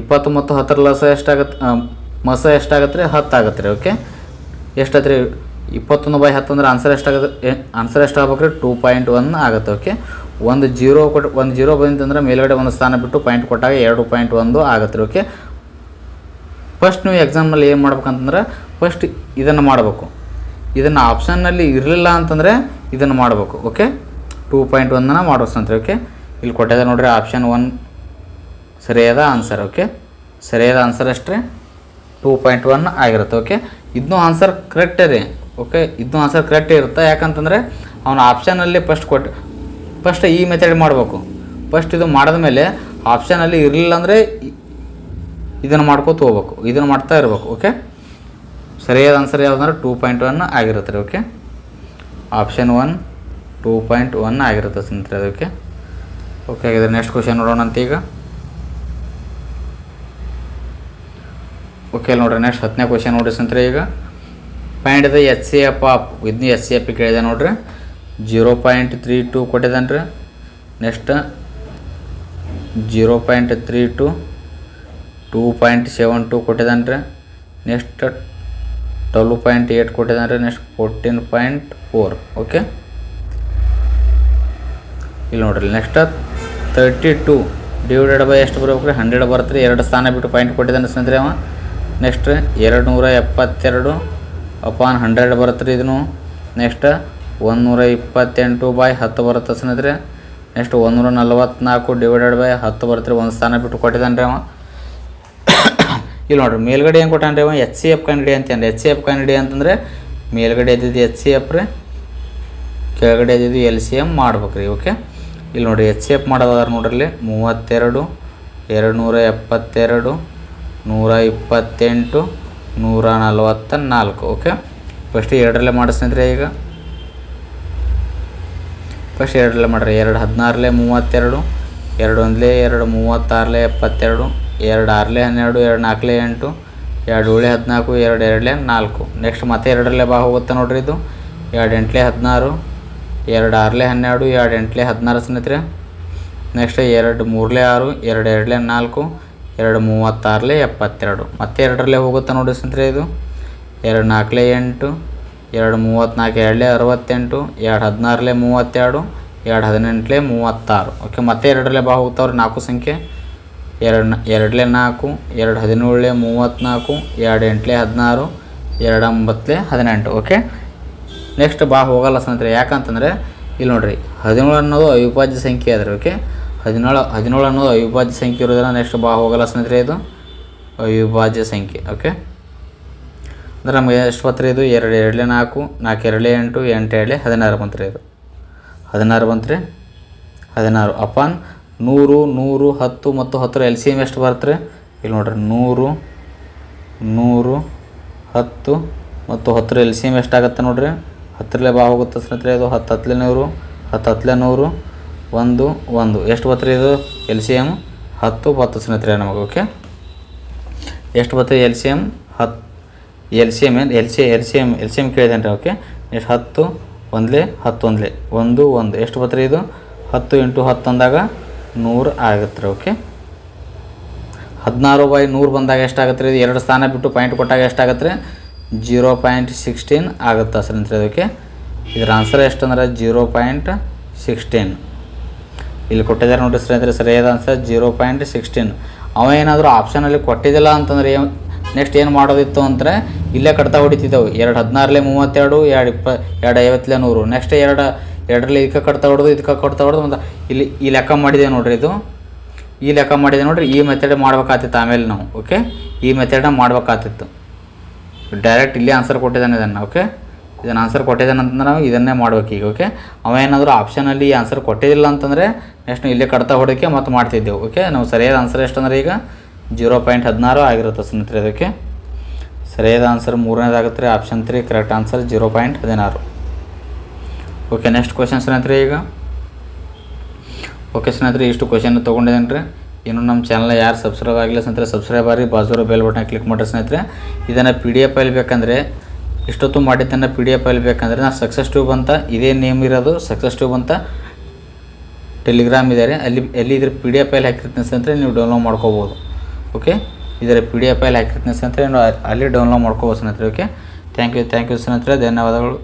Speaker 1: ಇಪ್ಪತ್ತು ಮತ್ತು ಹತ್ತರ ಲಸ ಎಷ್ಟಾಗತ್ತೆ ಮಸ ಎಷ್ಟಾಗತ್ತೆ ರೀ ಹತ್ತು ಆಗತ್ತೆ ರೀ ಓಕೆ ಎಷ್ಟಾಯ್ತು ರೀ ಇಪ್ಪತ್ತೊಂದು ಬೈ ಹತ್ತು ಅಂದ್ರೆ ಆನ್ಸರ್ ಎಷ್ಟಾಗುತ್ತೆ? ಆನ್ಸರ್ ಎಷ್ಟು ರೀ ಟೂ ಪಾಯಿಂಟ್ ಒನ್ ಆಗುತ್ತೆ ಓಕೆ ಒಂದು ಜೀರೋ ಕೊಟ್ಟು ಒಂದು ಜೀರೋ ಬಂತಂದ್ರೆ ಮೇಲ್ಗಡೆ ಒಂದು ಸ್ಥಾನ ಬಿಟ್ಟು ಪಾಯಿಂಟ್ ಕೊಟ್ಟಾಗ ಎರಡು ಪಾಯಿಂಟ್ ಒಂದು ಆಗುತ್ತೆ ಓಕೆ ಫಸ್ಟ್ ನೀವು ಎಕ್ಸಾಮ್ನಲ್ಲಿ ಏನು ಮಾಡ್ಬೇಕಂತಂದ್ರೆ ಫಸ್ಟ್ ಇದನ್ನು ಮಾಡಬೇಕು. ಇದನ್ನು ಆಪ್ಷನ್ನಲ್ಲಿ ಇರಲಿಲ್ಲ ಅಂತಂದರೆ ಇದನ್ನು ಮಾಡಬೇಕು ಓಕೆ ಟೂ ಪಾಯಿಂಟ್ ಒಂದನ್ನ ಅಂತ ಓಕೆ ಇಲ್ಲಿ ಕೊಟ್ಟಿದೆ ನೋಡ್ರಿ ಆಪ್ಷನ್ ಒನ್ ಸರಿಯಾದ ಆನ್ಸರ್ ಓಕೆ ಸರಿಯಾದ ಆನ್ಸರ್ ಅಷ್ಟೇ ಟೂ ಪಾಯಿಂಟ್ ಒನ್ ಆಗಿರುತ್ತೆ ಓಕೆ ಇದನ್ನೂ ಆನ್ಸರ್ ಕರೆಕ್ಟೇ ರೀ. ಓಕೆ ಇದು ಆನ್ಸರ್ ಕರೆಕ್ಟೇ ಇರುತ್ತೆ. ಯಾಕಂತಂದರೆ ಅವನ ಆಪ್ಷನಲ್ಲಿ ಫಸ್ಟ್ ಕೊಟ್ಟು ಫಸ್ಟ್ ಈ ಮೆಥಡ್ ಮಾಡಬೇಕು. ಫಸ್ಟ್ ಇದು ಮಾಡಿದ ಮೇಲೆ ಆಪ್ಷನಲ್ಲಿ ಇರಲಿಲ್ಲ ಅಂದರೆ ಇದನ್ನು ಮಾಡ್ಕೋತ ಹೋಗ್ಬೇಕು. ಇದನ್ನು ಮಾಡ್ತಾ ಇರಬೇಕು ಓಕೆ ಸರಿಯಾದ ಆನ್ಸರ್ ಯಾವುದಂದ್ರೆ ಟೂ ಪಾಯಿಂಟ್ ಒನ್ ಆಗಿರುತ್ತೆ ರೀ okay option one two point one ಆಗಿರುತ್ತೆ ಸ್ನೇಹಿತರೆ ಅದಕ್ಕೆ ಓಕೆ ಹಾಗಿದ್ರೆ ನೆಕ್ಸ್ಟ್ ಕ್ವಶನ್ ನೋಡೋಣ ಅಂತ ಈಗ ಓಕೆ ನೋಡ್ರಿ ನೆಕ್ಸ್ಟ್ ಹತ್ತನೇ ಕ್ವಶನ್ ನೋಡಿರಿ ಸ್ನೇಹಿತರೆ ಈಗ. Point the H C F of ಇದನ್ನ ಎಚ್ ಸಿ ಎಫ್ ಕೇಳಿದೆ ನೋಡ್ರಿ. ಜೀರೋ ಪಾಯಿಂಟ್ ತ್ರೀ ಟೂ ಕೊಟ್ಟಿದ್ದಾನೆ ರೀ next zero point three two two point seven two ಕೊಟ್ಟಿದ್ದಾನೆ ರೀ ನೆಕ್ಸ್ಟ್ ಟ್ವೆಲ್ ಪಾಯಿಂಟ್ ಏಯ್ಟ್ ಕೊಟ್ಟಿದ್ದಾನೆ ರೀ next fourteen point four okay ಇಲ್ಲಿ ನೋಡ್ರಿ. Next thirty two divided by ಎಷ್ಟು ಬರ್ಬೇಕು ರೀ ಹಂಡ್ರೆಡ್ ಬರುತ್ತೆ ರೀ ಎರಡು ಸ್ಥಾನ ಬಿಟ್ಟು ಪಾಯಿಂಟ್ ಕೊಟ್ಟಿದ್ದಾನೆ ಸ್ನೇಹಿತರೆ ಅವ. ನೆಕ್ಸ್ಟ್ ಎರಡು ನೂರ ಎಪ್ಪತ್ತೆರಡು. ಅಪಾನ್ ಹಂಡ್ರೆಡ್ ಬರುತ್ತೆ ರೀ ಇದನ್ನು. ನೆಕ್ಸ್ಟ್ ಒಂದುನೂರ ಇಪ್ಪತ್ತೆಂಟು ಬೈ ಹತ್ತು ಬರುತ್ತೆ ಸ್ನೇಹಿತರೆ. ನೆಕ್ಸ್ಟ್ ಒಂದೂರ ನಲ್ವತ್ನಾಲ್ಕು ಡಿವೈಡೆಡ್ ಬೈ ಹತ್ತು ಬರ್ತೀರಿ ಒಂದು ಸ್ಥಾನ ಬಿಟ್ಟು ಕೊಟ್ಟಿದ್ದಾನೆ ರೀ ಅವ. ಇಲ್ಲಿ ನೋಡ್ರಿ, ಮೇಲ್ಗಡೆ ಏನು ಕೊಟ್ಟಾನ ರೀ ಅವ? ಎಚ್ ಸಿ ಎಫ್ ಕನ್ನಡಿ ಅಂತೇನು ಎಚ್ ಸಿ ಎಫ್ ಕನ್ನಡಿ ಅಂತಂದರೆ ಮೇಲ್ಗಡೆ ಇದ್ದಿದ್ದು ಎಚ್ ಸಿ ಎಫ್ ರೀ, ಕೆಳಗಡೆ ಇದ್ದಿದ್ದು ಎಲ್ ಸಿ ಎಂ ಮಾಡ್ಬೇಕು ರೀ ಓಕೆ ಇಲ್ಲಿ ನೋಡಿರಿ ಎಚ್ ಸಿ ಎಫ್ ಮಾಡೋದಾದ್ರೆ ನೋಡ್ರಲ್ಲಿ ಮೂವತ್ತೆರಡು ಎರಡು ನೂರ ಎಪ್ಪತ್ತೆರಡು, ನೂರ ಇಪ್ಪತ್ತೆಂಟು ನೂರ ನಲ್ವತ್ತ ನಾಲ್ಕು ಓಕೆ ಫಸ್ಟ್ ಎರಡರಲ್ಲೇ ಮಾಡಿಸ್ತಿದ್ರೆ ಈಗ. ಫಸ್ಟ್ ಎರಡರಲ್ಲೇ ಮಾಡ್ರಿ. ಎರಡು ಹದಿನಾರಲೆ ಮೂವತ್ತೆರಡು, ಎರಡು ಒಂದಲೇ ಎರಡು ಮೂವತ್ತಾರಲೆ ಎಪ್ಪತ್ತೆರಡು, ಎರಡು ಆರಲೆ ಹನ್ನೆರಡು, ಎರಡು ನಾಲ್ಕಲೆ ಎಂಟು, ಎರಡು ಏಳೆ ಹದಿನಾಲ್ಕು, ಎರಡು ಎರಡಲೆ ನಾಲ್ಕು. ನೆಕ್ಸ್ಟ್ ಮತ್ತೆ ಎರಡರಲ್ಲೇ ಬಾ ಹೋಗುತ್ತೆ ನೋಡ್ರಿ ಇದು. ಎರಡು ಎಂಟ್ಲೆ ಹದಿನಾರು, ಎರಡು ಆರಲೆ ಹನ್ನೆರಡು, ಎರಡು ಎಂಟ್ಲೆ ಹದಿನಾರು ಸ್ನೇಹಿತರೆ. ನೆಕ್ಸ್ಟ್ ಎರಡು ಮೂರಲೆ ಆರು, ಎರಡು ಎರಡಲೆ ನಾಲ್ಕು ಎರಡು ಮೂವತ್ತಾರಲೆ ಎಪ್ಪತ್ತೆರಡು. ಮತ್ತೆ ಎರಡರಲ್ಲೇ ಹೋಗುತ್ತೆ ನೋಡಿ ಸಂತ್ರೆ ಇದು? ಎರಡು ನಾಲ್ಕಲೆ ಎಂಟು, ಎರಡು ಮೂವತ್ತ್ನಾಲ್ಕು ಎರಡಲೆ ಅರವತ್ತೆಂಟು, ಎರಡು ಹದಿನಾರಲೆ ಮೂವತ್ತೆರಡು, ಎರಡು ಹದಿನೆಂಟಲೆ ಮೂವತ್ತಾರು. ಓಕೆ ಮತ್ತೆ ಎರಡರಲ್ಲೇ ಬಾ ಹೋಗ್ತಾವ್ರಿ ನಾಲ್ಕು ಸಂಖ್ಯೆ. ಎರಡು ಎರಡಲೆ ನಾಲ್ಕು, ಎರಡು ಹದಿನೇಳಲೆ ಮೂವತ್ತ್ನಾಲ್ಕು ಎರಡು ಎಂಟಲೆ ಹದಿನಾರು, ಎರಡು ಒಂಬತ್ತಲೆ ಹದಿನೆಂಟು. ಓಕೆ ನೆಕ್ಸ್ಟ್ ಬಾ ಹೋಗಲ್ಲ ಸಂತ್ರೆ ಯಾಕಂತಂದರೆ, ಇಲ್ಲಿ ನೋಡ್ರಿ, ಹದಿನೇಳು ಅನ್ನೋದು ಅವಿಭಾಜ್ಯ ಸಂಖ್ಯೆ ಅದ್ರಿ ಓಕೆ ಹದಿನೇಳು ಹದಿನೇಳು ಅನ್ನೋದು ಅವಿಭಾಜ್ಯ ಸಂಖ್ಯೆ ಇರೋದಿಲ್ಲ ನೆಕ್ಸ್ಟ್ ಬಾ ಹೋಗಲ್ಲ ಸ್ನೇಹಿತರೆ ಇದು. ಅವಿಭಾಜ್ಯ ಸಂಖ್ಯೆ ಓಕೆ ಅಂದರೆ ನಮಗೆ ಎಷ್ಟು ಬತ್ರಿ ಇದು? ಎರಡು, ಎರಡಲೆ ನಾಲ್ಕು ನಾಲ್ಕು ಎರಡು ಎಂಟು ಎಂಟು ಎರಡು ಹದಿನಾರು ಬಂತ್ರಿ ಇದು. ಹದಿನಾರು ಬಂತ್ರಿ? ಹದಿನಾರು. ಅಪಾನ್, ನೂರು ನೂರು, ಹತ್ತು ಮತ್ತು ಹತ್ತರ ಎಲ್ ಸಿ ಎಂ ಎಷ್ಟು ಬರುತ್ತೆ ಇಲ್ಲಿ ನೋಡ್ರಿ, ನೂರು ನೂರು, ಹತ್ತು ಮತ್ತು ಹತ್ತರ ಎಲ್ ಸಿ ಎಂ ಎಷ್ಟಾಗತ್ತೆ ನೋಡ್ರಿ? ಹತ್ತರಲ್ಲೇ ಬಾ ಹೋಗುತ್ತೆ ಸ್ನೇಹಿತರೆ ಇದು. ಹತ್ತು, ಹತ್ತಲೇ ನೂರು, ಹತ್ತು, ಹತ್ತಲೇ ನೂರು ಒಂದು ಒಂದು. ಎಷ್ಟು ಬತ್ರಿ ಇದು? ಎಲ್ ಸಿ ಎಂ ಹತ್ತು, ಬತ್ತು ಸ್ನೇಹಿತರೆ ನಮಗೆ ಓಕೆ ಎಷ್ಟು ಬರ್ತದೆ ಎಲ್ ಸಿ ಎಂ ಹತ್ತು L C M L C L C M L C M ಕೇಳಿದೆ ಓಕೆ ಎಷ್ಟು? ಹತ್ತು, ಒಂದಲೇ ಹತ್ತು, ಒಂದಲೇ. ಒಂದು ಒಂದು. ಎಷ್ಟು ಬರ್ತದೆ ಇದು? ಹತ್ತು ಇಂಟು ಹತ್ತು ಅಂದಾಗ ನೂರು ಆಗುತ್ತೆ ರೀ ಓಕೆ ಹದಿನಾರು ಬೈ ನೂರು ಬಂದಾಗ ಎಷ್ಟಾಗತ್ತೆ ರೀ ಎರಡು ಸ್ಥಾನ ಬಿಟ್ಟು ಪಾಯಿಂಟ್ ಕೊಟ್ಟಾಗ ಎಷ್ಟಾಗತ್ತೆ ರೀ ಜೀರೋ ಪಾಯಿಂಟ್ ಸಿಕ್ಸ್ಟೀನ್ ಆಗುತ್ತೆ ಸ್ನೇಹಿತರೆ ಅದಕ್ಕೆ ಇದರ ಆನ್ಸರ್ ಎಷ್ಟಂದ್ರೆ? Zero point sixteen. ಇಲ್ಲಿ ಕೊಟ್ಟಿದ್ದಾರೆ ನೋಡಿರಿ ಸ್ನೇಹಿತರೆ, ಸರಿಯಾದ ಆನ್ಸರ್ ಜೀರೋ ಪಾಯಿಂಟ್ ಸಿಕ್ಸ್ಟೀನ್ ಅವ ಏನಾದರೂ ಆಪ್ಷನಲ್ಲಿ ಕೊಟ್ಟಿದ್ದಿಲ್ಲ ಅಂತಂದ್ರೆ ಏನು ನೆಕ್ಸ್ಟ್ ಏನು ಮಾಡೋದಿತ್ತು ಅಂದರೆ ಇಲ್ಲೇ ಕಡ್ತಾ ಹೊಡಿತಿದ್ದೆವು. ಎರಡು ಹದಿನಾರಲೆ ಮೂವತ್ತೆರಡು, ಎರಡು ಇಪ್ಪ ಎರಡು ಐವತ್ತಲೆ ನೂರು. ನೆಕ್ಸ್ಟ್ ಎರಡು ಎರಡರಲ್ಲಿ ಇದಕ್ಕೆ ಕಡ್ತಾ ಹೊಡೆದು, ಇದಕ್ಕೆ ಕೊಡ್ತಾ ಹೊಡೆದು ಮತ್ತು ಇಲ್ಲಿ ಈ ಲೆಕ್ಕ ಮಾಡಿದೆ ನೋಡಿರಿ ಇದು. ಈ ಲೆಕ್ಕ ಮಾಡಿದೆ ನೋಡಿರಿ, ಈ ಮೆಥಡ್ ಮಾಡ್ಬೇಕಾತಿತ್ತು ಆಮೇಲೆ ನಾವು ಓಕೆ ಈ ಮೆಥಡ್ನ ಮಾಡ್ಬೇಕಾತಿತ್ತು. ಡೈರೆಕ್ಟ್ ಇಲ್ಲಿ ಆನ್ಸರ್ ಕೊಟ್ಟಿದ್ದಾನೆ ಇದನ್ನು ಓಕೆ ಇದನ್ನು ಆನ್ಸರ್ ಕೊಟ್ಟಿದ್ದಾನೆ ಅಂತಂದ್ರೆ ನಾವು ಇದನ್ನೇ ಮಾಡ್ಬೇಕು ಈಗ ಓಕೆ ಅವ ಏನಾದರೂ ಆಪ್ಷನಲ್ಲಿ ಈ ಆನ್ಸರ್ ಕೊಟ್ಟಿದ್ದಿಲ್ಲ ಅಂತಂದರೆ ನೆಕ್ಸ್ಟ್ ಇಲ್ಲೇ ಕಡ್ತಾ ಹೊಡಿಕೆ ಮತ್ತು ಮಾಡ್ತಿದ್ದೆವು. ಓಕೆ ನಾವು ಸರಿಯಾದ ಆನ್ಸರ್ ಎಷ್ಟಂದ್ರೆ ಈಗ ಜೀರೋ ಪಾಯಿಂಟ್ ಹದಿನಾರು ಆಗಿರುತ್ತೆ ಸ್ನೇಹಿತರೆ ಇದಕ್ಕೆ. ಸರಿಯಾದ ಆನ್ಸರ್ ಮೂರನೇದಾಗುತ್ತೆ ರೀ option three correct answer zero point ಹದಿನಾರು. ಓಕೆ ನೆಕ್ಸ್ಟ್ ಕ್ವಶನ್ ಸ್ನೇಹಿತರೆ ಈಗ. ಓಕೆ ಸ್ನೇಹಿತರೆ, ಇಷ್ಟು ಕ್ವಶನ್ ತೊಗೊಂಡಿದ್ದೇನೆ ರೀ. ಇನ್ನು ನಮ್ಮ ಚಾನಲ್ ಯಾರು ಸಬ್ಸ್ಕ್ರೈಬ್ ಆಗಿಲ್ಲ ಸ್ನೇಹಿತರೆ ಸಬ್ಸ್ಕ್ರೈಬ್ ಆಗಿ ಬಾಜೂರ ಬೆಲ್ ಬಟನ್ ಕ್ಲಿಕ್ ಮಾಡಿರಿ ಸ್ನೇಹಿತರೆ. ಇದನ್ನು ಪಿ ಡಿ ಎಫ್ ಅಲ್ಲಿ ಬೇಕಂದರೆ, ಇಷ್ಟೊತ್ತು ಮಾಡಿದ್ದನ್ನು ಪಿ ಡಿ ಎಫ್ ಅಲ್ಲಿ ಬೇಕಂದರೆ ನಾನು ಸಕ್ಸಸ್ ಟ್ಯೂಬ್ ಅಂತ ಇದೇ ನೇಮ್ ಇರೋದು ಸಕ್ಸಸ್ ಟ್ಯೂಬ್ ಅಂತ ಟೆಲಿಗ್ರಾಮ್ ಇದ್ದಾರೆ ಅಲ್ಲಿ ಎಲ್ಲಿ ಇದ್ರ ಪಿ ಡಿ ಎಫ್ ಫೈಲ್ ಹಾಕಿರ್ತೀನಿ ನೀವು ಡೌನ್ಲೋಡ್ ಮಾಡ್ಕೋಬೋದು. ಓಕೆ ಇದರ ಪಿ ಡಿ ಎಫ್ ಫೈಲ್ ಹಾಕಿರ್ತೀನಿ ಸ್ನೇಹಿತರೆ ನೀವು ಅಲ್ಲಿ ಡೌನ್ಲೋಡ್ ಮಾಡ್ಕೋಬೋದು ಸ್ನೇಹಿತರೆ okay thank you thank you ಸ್ನೇಹಿತರೆ. ಧನ್ಯವಾದಗಳು.